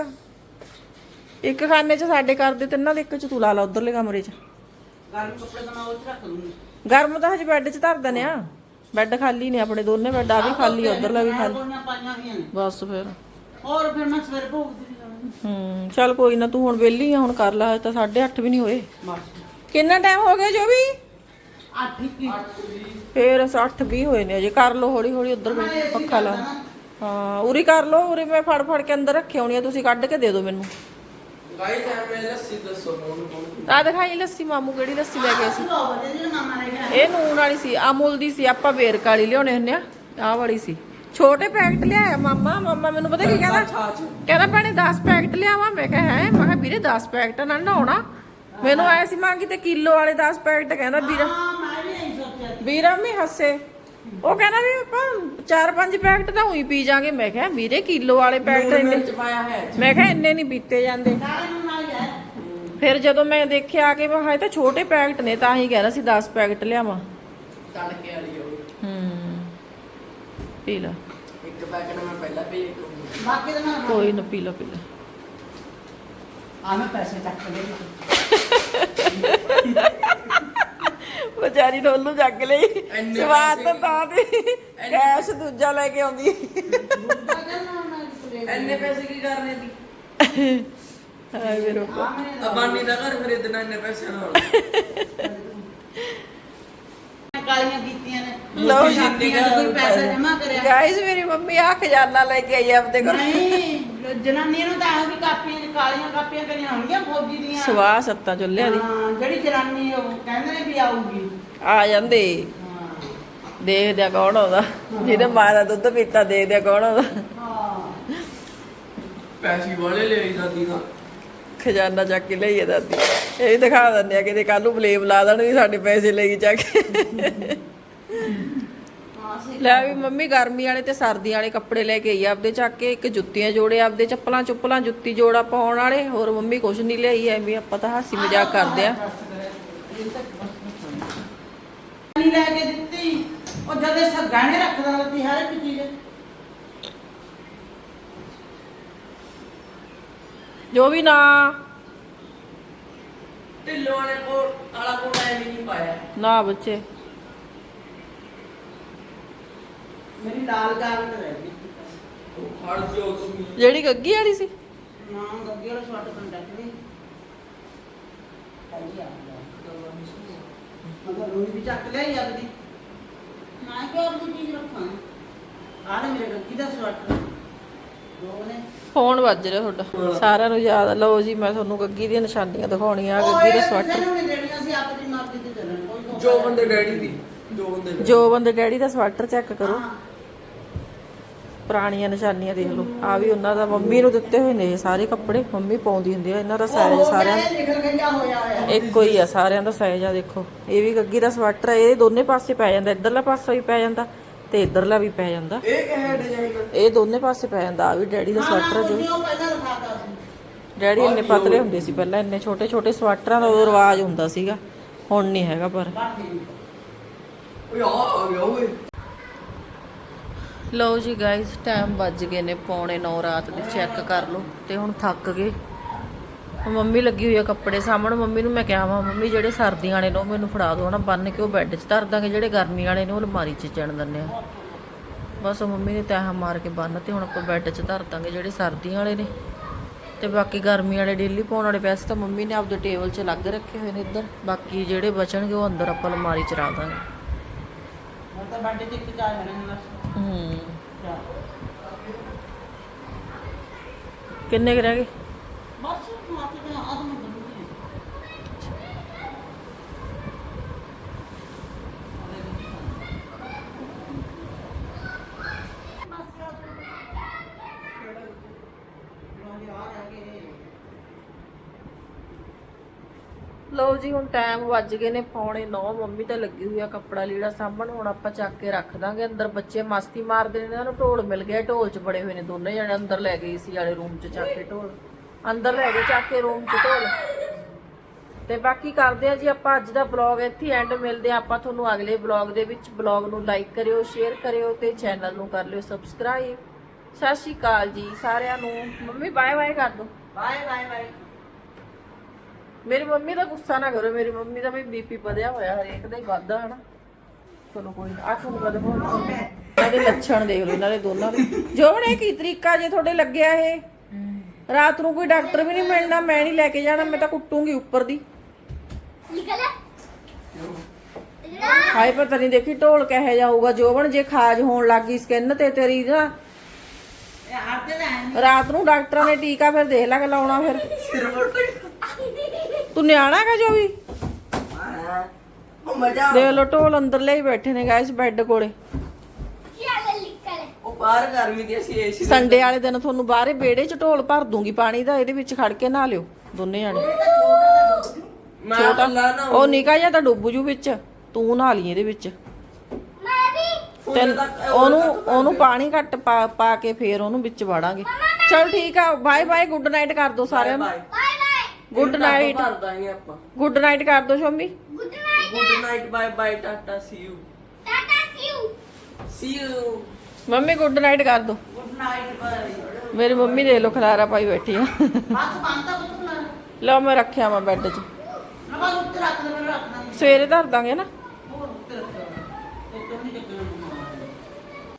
ਇੱਕ ਖਾਨੇ 'ਚ ਸਾਡੇ ਘਰ ਦੇ ਤਿੰਨਾਂ ਦੇ ਇੱਕ 'ਚ ਤੂੰ ਲਾ ਲਾ ਉਧਰਲੇ ਕਮਰੇ 'ਚ। ਗਰਮ ਕੱਪੜੇ ਤਾਂ ਮੈਂ ਉਹ ਚ ਰੱਖ ਦੂੰਗੀ ਗਰਮ ਤਾਂ ਹਜੇ ਬੈੱਡ 'ਚ ਧਰ ਦਨੇ ਆ। ਬੈੱਡ ਖਾਲੀ ਨੇ ਆਪਣੇ ਦੋਨੇ ਬੈੱਡ ਆ ਵੀ ਖਾਲੀ ਆ ਉਧਰਲਾ ਵੀ ਖਾਲੀ। ਬਸ ਫਿਰ। ਹੋਰ ਫਿਰ ਮੈਂ ਸਵੇਰੇ ਭੋਗ ਦੀ ਜਾਣੀ ਹੂੰ ਚੱਲ ਕੋਈ ਨਾ ਤੂੰ ਹੁਣ ਵਿਹਲੀ ਆ ਹੁਣ ਕਰ ਲੈ ਹਜੇ ਤਾਂ 8:30 ਵੀ ਨਹੀਂ ਹੋਏ। ਕਿੰਨਾ ਟਾਈਮ ਹੋ ਗਿਆ ਜੋ ਵੀ ਅੱਠ ਹੀ ਫੇਰ 60 20 ਹੋਏ ਨੇ ਅਜੇ ਕਰ ਲਓ ਹੌਲੀ ਹੌਲੀ ਉਧਰ ਪੱਖਾ ਲਾ। ਹਾਂ ਉਰੀ ਕਰ ਲਓ ਉਰੀ ਮੈਂ ਫੜ ਫੜ ਕੇ ਅੰਦਰ ਰੱਖੇ ਹੋਣੀ ਆ ਤੁਸੀਂ ਕੱਢ ਕੇ ਦੇ ਦਿਓ ਮੈਨੂੰ। ਲੱਸੀ ਦੱਸੋ ਕੌਣ ਆ ਦਿਖਾਈ ਲੱਸੀ ਮਾਮੂ ਕਿਹੜੀ ਲੱਸੀ ਲੈ ਗਏ ਸੀ? ਲੋ ਲੈ ਇਹ ਨੂਨ ਵਾਲੀ ਸੀ ਅਮੁੱਲ ਦੀ ਸੀ ਆਪਾਂ ਵੇਰਕ ਵਾਲੀ ਲਿਆਉਣੇ ਹੁੰਨੇ ਆ ਆਹ ਵਾਲੀ ਸੀ। ਛੋਟੇ ਪੈਕਟ ਲਿਆਇਆ ਮਾਮਾ ਮਾਮਾ ਮੈਨੂੰ ਪਤਾ ਕੀ ਕਹਿੰਦਾ? ਕਹਿੰਦਾ ਭੈਣੇ 10 ਪੈਕਟ ਲਿਆਵਾਂ। ਮੈਂ ਕਿਹਾ ਹੈ? ਮੈਂ ਕਿਹਾ ਵੀਰੇ 10 ਪੈਕਟ ਨਾਲ ਨਹਾਉਣਾ। ਮੈਨੂੰ ਆਇਆ ਸੀ ਮਾਂ ਕਿਤੇ ਕਿਲੋ ਵਾਲੇ 10 ਪੈਕਟ ਕਹਿੰਦਾ ਵੀਰਾ ਵੀਰਾ ਵੀ ਹੱਸੇ। ਉਹ ਕਹਿੰਦਾ ਵੀ ਆਪਾਂ ਚਾਰ ਪੰਜ ਪੈਕਟ ਤਾਂ ਉਹੀ ਪੀ ਜਾਾਂਗੇ। ਮੈਂ ਕਿਹਾ ਵੀਰੇ ਕਿਲੋ ਵਾਲੇ ਪੈਕਟ ਇੰਨੇ ਮੈਂ ਕਿਹਾ ਇੰਨੇ ਨਹੀਂ ਪੀਤੇ ਜਾਂਦੇ। ਫਿਰ ਜਦੋਂ ਮੈਂ ਦੇਖਿਆ ਕਿ ਮੈਂ ਹਾਏ ਤਾਂ ਛੋਟੇ ਪੈਕਟ ਨੇ ਤਾਂ ਹੀ ਕਹਿਣਾ ਸੀ 10 ਪੈਕਟ ਲਿਆਵਾਂ। ਤੜਕੇ ਵਾਲੀ ਉਹ। ਹੂੰ। ਪੀ ਲਾ। ਇੱਕ ਪੈਕਟ ਮੈਂ ਪਹਿਲਾਂ ਭੇਜ ਦੂੰਗਾ ਬਾਕੀ ਤਾਂ ਮੈਂ ਕੋਈ ਨਾ ਪੀ ਲਾ ਪੀ ਲਾ ਆ ਮੈਂ ਪੈਸੇ ਚੱਕ ਲਏ। ਵਿਚਾਰੀ ਢੋਲੂ ਚੱਕ ਲਈ। ਇੰਨੇ ਸਵਾਦ ਤਾਂ ਪੈਸੇ ਤਾਂ ਦੀ। ਕੈਸ਼ ਦੂਜਾ ਲੈ ਕੇ ਆਉਂਦੀ। ਐਨੇ ਪੈਸੇ ਕੀ ਕਰਨੇ ਦੀ ਹਾਏ ਮੇਰੇ ਕੋ ਅਬਾਨੀ ਦਾ ਘਰ ਖਰੀਦਣਾ ਇੰਨੇ ਪੈਸੇ ਨਾਲ। *laughs* ਕਾਲੀਆਂ ਕੀਤੀਆਂ ਨੇ। ਲਓ ਜੀ, ਸ਼ਾਦੀ ਦਾ ਕੋਈ ਪੈਸਾ ਜਮਾ ਕਰਿਆ। ਗਾਇਸ ਮੇਰੀ ਮੰਮੀ ਆ ਖਜ਼ਾਨਾ ਲੈ ਕੇ ਆਈ ਆ ਆਪਦੇ ਕੋਲ। ਨਹੀਂ ਜਨਾਨੀ ਨੂੰ ਤਾਂ ਇਹ ਵੀ ਕਾਪੀਆਂ ਕਾਲੀਆਂ ਕਾਪੀਆਂ ਕਰੀਆਂ ਹੋਣਗੀਆਂ ਫੌਜੀ ਦੀਆਂ। ਸਵਾਹ ਸੱਤਾਂ ਚੁੱਲ੍ਹਿਆਂ ਦੀ। ਹਾਂ ਜਿਹੜੀ ਜਨਾਨੀ ਉਹ ਕਹਿੰਦੇ ਨੇ ਵੀ ਆਊਗੀ। ਆ ਜਾਂਦੇ। ਹਾਂ ਦੇਖਦੇ ਆ ਕੌਣ ਆਉਂਦਾ। ਜਿਹਨੇ ਮਾਂ ਦਾ ਦੁੱਧ ਪੀਤਾ ਦੇਖਦੇ ਆ ਕੌਣ ਆਉਂਦਾ। ਹਾਂ। ਪੈਸੇ ਵਾਲੇ ਲਈ ਦਾਦੀ ਦਾ ਖਜ਼ਾਨਾ ਚੱਕ ਕੇ ਲਈਏ ਦਾਦੀ। ਇਹ ਵੀ ਦਿਖਾ ਦਿੰਦੇ ਆ, ਕਿਤੇ ਕੱਲ ਨੂੰ ਬਲੇਮ ਲਾ ਦੇਣ ਵੀ ਸਾਡੇ ਪੈਸੇ ਲੈ ਗਈ ਚੱਕ ਕੇ। ਲੈ ਵੀ ਮੰਮੀ, ਗਰਮੀ ਵਾਲੇ ਤੇ ਸਰਦੀ ਵਾਲੇ ਕੱਪੜੇ ਲੈ ਕੇ ਆਈ ਆਪਦੇ ਚੱਕ ਕੇ, ਇੱਕ ਜੁੱਤੀਆਂ ਜੋੜੇ ਆਪਦੇ, ਚੱਪਲਾਂ ਚੁੱਪਲਾਂ ਜੁੱਤੀ ਜੋੜਾ ਪਾਉਣ ਵਾਲੇ, ਹੋਰ ਮੰਮੀ ਕੁਛ ਨਹੀਂ ਲਿਆਈ, ਐਵੇਂ ਆਪਾਂ ਤਾਂ ਹਾਸੀ ਮਜ਼ਾਕ ਕਰਦੇ ਆ। ਨਹੀਂ ਲੈ ਕੇ ਦਿੱਤੀ, ਉਹ ਜਦੇ ਸ ਗਹਿਣੇ ਰੱਖਦਾ ਲੱਤੀ ਹਰ ਇੱਕ ਚੀਜ਼ ਜੋ ਵੀ ਨਾ। ਢਿੱਲੋਂ ਵਾਲੇ ਕੋਲ ਆਲਾ ਕੋਲ ਐਵੇਂ ਨਹੀਂ ਪਾਇਆ। ਨਾ ਬੱਚੇ। ਮੇਰੀ ਲਾਲ ਗਾਰਡ ਰਹਿ ਗਈ। ਉਹ ਖੜ ਜੋ ਤੁਸੀਂ। ਜਿਹੜੀ ਗੱਗੀ ਵਾਲੀ ਸੀ। ਨਾ ਗੱਗੇ ਵਾਲਾ ਸਵਾਟ ਕੰਨ ਡੱਕ ਲਈ ਆਈ ਆ। ਮਗਰ ਰੋਈ ਵੀ ਚੱਕ ਲਿਆ ਯਾਦ ਦੀ ਮੈਂ ਕਿਹਾ ਆਪਣੀ ਚੀਜ਼ ਰੱਖਾਂ। ਆਹ ਲੈ ਮੇਰੇ ਗੱਗੀ ਦਾ ਸਵਾਟ। ਦੋ ਨੇ ਫੋਨ ਵੱਜ ਰਿਹਾ ਤੁਹਾਡਾ। ਸਾਰਿਆਂ ਨੂੰ ਯਾਦ। ਲਓ ਜੀ ਮੈਂ ਤੁਹਾਨੂੰ ਗੱਗੀ ਦੀਆਂ ਨਿਸ਼ਾਨੀਆਂ ਦਿਖਾਉਣੀਆਂ ਗੱਗੀ ਦਾ ਸਵੈਟਰ ਜੋ ਬੰਦੇ ਡੈਡੀ ਦੀ ਜੋ ਬੰਦੇ ਜੋ ਬੰਦੇ ਡੈਡੀ ਦਾ ਸਵੈਟਰ ਚੈੱਕ ਕਰੋ। ਪੁਰਾਣੀਆਂ ਨਿਸ਼ਾਨੀਆਂ ਦੇਖ ਲਓ। ਆ ਵੀ ਉਹਨਾਂ ਦਾ ਮੰਮੀ ਨੂੰ ਦਿੱਤੇ ਹੋਏ ਨੇ ਸਾਰੇ ਕੱਪੜੇ। ਮੰਮੀ ਪਾਉਂਦੀ ਹੁੰਦੀ ਆ ਇਹਨਾਂ ਦਾ ਸਾਈਜ਼ ਸਾਰਿਆਂ ਇੱਕੋ ਹੀ ਆ ਸਾਰਿਆਂ ਦਾ ਸਾਈਜ਼ ਆ ਦੇਖੋ। ਇਹ ਵੀ ਗੱਗੀ ਦਾ ਸਵੈਟਰ ਆ ਇਹ ਦੋਨੇ ਪਾਸੇ ਪੈ ਜਾਂਦਾ ਇੱਧਰਲਾ ਪਾਸਾ ਵੀ ਪੈ ਜਾਂਦਾ। ਤੇ ਇੱਧਰਲਾ ਵੀ ਪੈ ਜਾਂਦਾ। ਇਹ ਕਿਹੜਾ ਡਿਜ਼ਾਈਨ ਇਹ ਦੋਨੇ ਪਾਸੇ ਪੈ ਜਾਂਦਾ ਆ ਵੀ ਡੈਡੀ ਦਾ ਸਵੈਟਰ ਜੋ। ਉਹ ਪਹਿਲਾਂ ਲਿਖਾਤਾ ਸੀ। ਡੈਡੀ ਇੰਨੇ ਪਤਲੇ ਹੁੰਦੇ ਸੀ ਪਹਿਲਾਂ ਇੰਨੇ ਛੋਟੇ ਛੋਟੇ ਸਵੈਟਰਾਂ ਦਾ ਉਦੋਂ ਰਿਵਾਜ ਹੁੰਦਾ ਸੀਗਾ। ਹੁਣ ਨਹੀਂ ਹੈਗਾ ਪਰ। ਆ ਓਏ। ਲਓ ਜੀ ਗਾਇਸ ਟਾਈਮ ਵੱਜ ਗਏ ਨੇ ਪੌਣੇ 9 ਰਾਤ ਦੇ ਚੈੱਕ ਕਰ ਲਓ ਤੇ ਹੁਣ ਥੱਕ ਗਏ। ਹੁਣ ਮੰਮੀ ਲੱਗੀ ਹੋਈ ਆ ਕੱਪੜੇ ਸਾਹਮਣੇ ਮੰਮੀ ਨੂੰ ਮੈਂ ਕਿਹਾ ਵਾ ਮੰਮੀ ਜਿਹੜੇ ਸਰਦੀਆਂ ਵਾਲੇ ਨੇ ਉਹ ਮੈਨੂੰ ਫੜਾ ਦਿਓ ਨਾ ਬੰਨ ਕੇ ਉਹ ਬੈੱਡ 'ਚ ਧਰ ਦਾਂਗੇ ਜਿਹੜੇ ਗਰਮੀ ਵਾਲੇ ਨੇ ਉਹ ਅਲਮਾਰੀ 'ਚ ਚਣ ਦਿੰਦੇ ਆ। ਬਸ ਉਹ ਮੰਮੀ ਨੇ ਤੈਹਾਂ ਮਾਰ ਕੇ ਬੰਨ ਤੇ ਹੁਣ ਆਪਾਂ ਬੈੱਡ 'ਚ ਧਰ ਦਾਂਗੇ ਜਿਹੜੇ ਸਰਦੀਆਂ ਵਾਲੇ ਨੇ। ਤੇ ਬਾਕੀ ਗਰਮੀ ਵਾਲੇ ਡੇਲੀ ਪਾਉਣ ਵਾਲੇ ਪੈਸੇ ਤਾਂ ਮੰਮੀ ਨੇ ਆਪਦੇ ਟੇਬਲ 'ਚ ਲੱਗ ਰੱਖੇ ਹੋਏ ਨੇ ਇੱਧਰ। ਬਾਕੀ ਜਿਹੜੇ ਬਚਣਗੇ ਉਹ ਅੰਦਰ ਆਪਾਂ ਅਲਮਾਰੀ 'ਚ ਰੱਖ ਦਾਂਗੇ। ਹੁਣ ਤਾਂ ਤੇ ਇੱਕ ਹੂੰ ਕਿੰਨੇ ਕੁ ਰਹਿ ਗਏ? ਬਸ ਮਾਤੇ ਦੇ ਆਦਮ ਬੰਦੀ ਲਓ ਜੀ, ਹੁਣ ਟਾਈਮ ਵੱਜ ਗਏ ਨੇ ਪੌਣੇ 9 ਮੰਮੀ ਤਾਂ ਲੱਗੀ ਹੋਈ ਆ ਕੱਪੜਾ ਲੀੜਾ ਸਾਂਭਣ, ਹੁਣ ਆਪਾਂ ਚੱਕ ਕੇ ਰੱਖ ਦਾਂਗੇ ਅੰਦਰ। ਬੱਚੇ ਮਸਤੀ ਮਾਰਦੇ ਨੇ, ਇਹਨਾਂ ਨੂੰ ਢੋਲ ਮਿਲ ਗਿਆ, ਢੋਲ 'ਚ ਬੜੇ ਹੋਏ ਨੇ, ਦੋਨੇ ਜਣੇ ਅੰਦਰ ਲੈ ਗਏ ਸੀ ਵਾਲੇ ਰੂਮ 'ਚ ਚੱਕ ਕੇ ਢੋਲ। ਅੰਦਰ ਲੈ ਗਏ ਚੱਕ ਕੇ ਰੂਮ 'ਚ ਢੋਲ ਤੇ ਬਾਕੀ ਕਰਦੇ ਆ ਜੀ ਆਪਾਂ ਅੱਜ ਦਾ ਬਲੌਗ ਇੱਥੇ ਐਂਡ ਮਿਲਦੇ ਆ। ਆਪਾਂ ਤੁਹਾਨੂੰ ਅਗਲੇ ਬਲੌਗ ਦੇ ਵਿੱਚ ਬਲੌਗ ਨੂੰ ਲਾਈਕ ਕਰਿਓ ਸ਼ੇਅਰ ਕਰਿਓ ਤੇ ਚੈਨਲ ਨੂੰ ਕਰ ਲਿਓ ਸਬਸਕ੍ਰਾਈਬ ਸਤਿ ਸ਼੍ਰੀ ਅਕਾਲ ਜੀ ਸਾਰਿਆਂ ਨੂੰ। ਮੰਮੀ ਬਾਏ ਬਾਏ ਕਰ ਦਿਓ ਬਾਏ ਬਾਏ ਬਾਏ ਮੇਰੀ ਮੰਮੀ ਦਾ ਗੁੱਸਾ ਨਾ ਕਰੋ। ਮੇਰੀ ਮੰਮੀ ਦਾ ਵੀ ਬੀਪੀ ਵਧਿਆ ਹੋਇਆ ਹਰੇਕ ਦਾ ਹੀ ਵੱਧਦਾ ਹਨਾ। ਚਲੋ ਕੋਈ ਆ ਤੁਹਾਨੂੰ ਕਦੇ ਹੋਣ ਇਹਦੇ ਲੱਛਣ ਦੇਖ ਲਓ ਇਹਨਾਂ ਦੇ ਦੋਨਾਂ ਦੇ। ਜੋਬਨ ਇਹ ਕੀ ਤਰੀਕਾ ਜੇ ਤੁਹਾਡੇ ਲੱਗਿਆ ਇਹ? ਰਾਤ ਨੂੰ ਕੋਈ ਡਾਕਟਰ ਵੀ ਨਹੀਂ ਮਿਲਣਾ ਮੈਂ ਨਹੀਂ ਲੈ ਕੇ ਜਾਣਾ ਮੈਂ ਤਾਂ ਕੁੱਟੂਗੀ ਉੱਪਰ ਦੀ ਨਿਕਲ ਹਾਏ ਪਤਾ ਨਹੀਂ ਦੇਖੀ ਢੋਲ ਕਹੇ ਜਾਊਗਾ ਜੋਬਨ ਜੇ ਖਾਜ ਹੋਣ ਲੱਗੀ ਸਕਿਨ ਤੇ ਤੇਰੀ ਨਾ ਇਹ ਹੜਦੇ ਲੈ ਰਾਤ ਨੂੰ ਡਾਕਟਰਾਂ ਨੇ ਟੀਕਾ ਫਿਰ ਦੇਖ ਲੈ ਕੇ ਲਾਉਣਾ ਫਿਰ ਤੂੰ ਨਿਆਣਾ ਕਾ ਜੋ ਵੀ ਉਹ ਮਜ਼ਾ ਦੇਖ ਲੋ ਢੋਲ ਅੰਦਰ ਲਈ ਬੈਠੇ ਨੇ ਗਾਇਸ ਬੈੱਡ ਕੋਲੇ ਚੱਲ ਨਿਕਲ ਉਹ ਬਾਹਰ ਗਰਮੀ ਦੀ ਅਸੀਂ ਏਸੀ ਸੰਡੇ ਵਾਲੇ ਦਿਨ ਤੁਹਾਨੂੰ ਬਾਹਰੇ ਵਿਹੜੇ 'ਚ ਢੋਲ ਭਰ ਦੂੰਗੀ ਪਾਣੀ ਦਾ ਇਹਦੇ ਵਿੱਚ ਖੜ ਕੇ ਨਹਾ ਲਿਓ ਦੋਨੇ ਜਾਣੇ। ਮੈਂ ਛੋਟਾ? ਨਾ ਉਹ ਨਿਕਾ ਜਾਂ ਤਾਂ ਡੁੱਬ ਜੂ ਵਿੱਚ। ਤੂੰ ਨਹਾ ਲਈ ਇਹਦੇ ਵਿੱਚ। ਮੈਂ ਵੀ ਤੇ ਉਹਨੂੰ ਉਹਨੂੰ ਪਾਣੀ ਘੱਟ ਪਾ ਪਾ ਕੇ ਫੇਰ ਉਹਨੂੰ ਵਿੱਚ ਵਾੜਾਂਗੇ। ਚਲ ਠੀਕ ਆ ਬਾਏ ਬਾਏ ਗੁੱਡ ਨਾਈਟ ਕਰ ਦੋ ਸਾਰਿਆਂ ਨੂੰ। Bye bye bye good night good night ਕਰ ਦੋ Shammi. Good night good night bye bye tata see you tata see you see you mummy good night ਕਰ ਦੋ। ਗੁੱਡ ਨਾਈਟ ਬਾਏ ਮੇਰੀ mummy ਦੇ ਲੋ ਖਲਾਰਾ ਪਾਈ ਬੈਠੀ ਆ। ਹੱਥ ਬੰਨਦਾ ਬੁੱਤ ਨਾ ਲਓ ਮੈਂ ਰੱਖਿਆ ਮੈਂ ਬੈੱਡ 'ਚ। ਨਾ ਬਸ ਉੱਤੇ ਰੱਖ ਲੈ ਮੈਨੂੰ ਰੱਖਣਾ ਸਵੇਰੇ ਧਰ ਦਾਂਗੇ ਨਾ।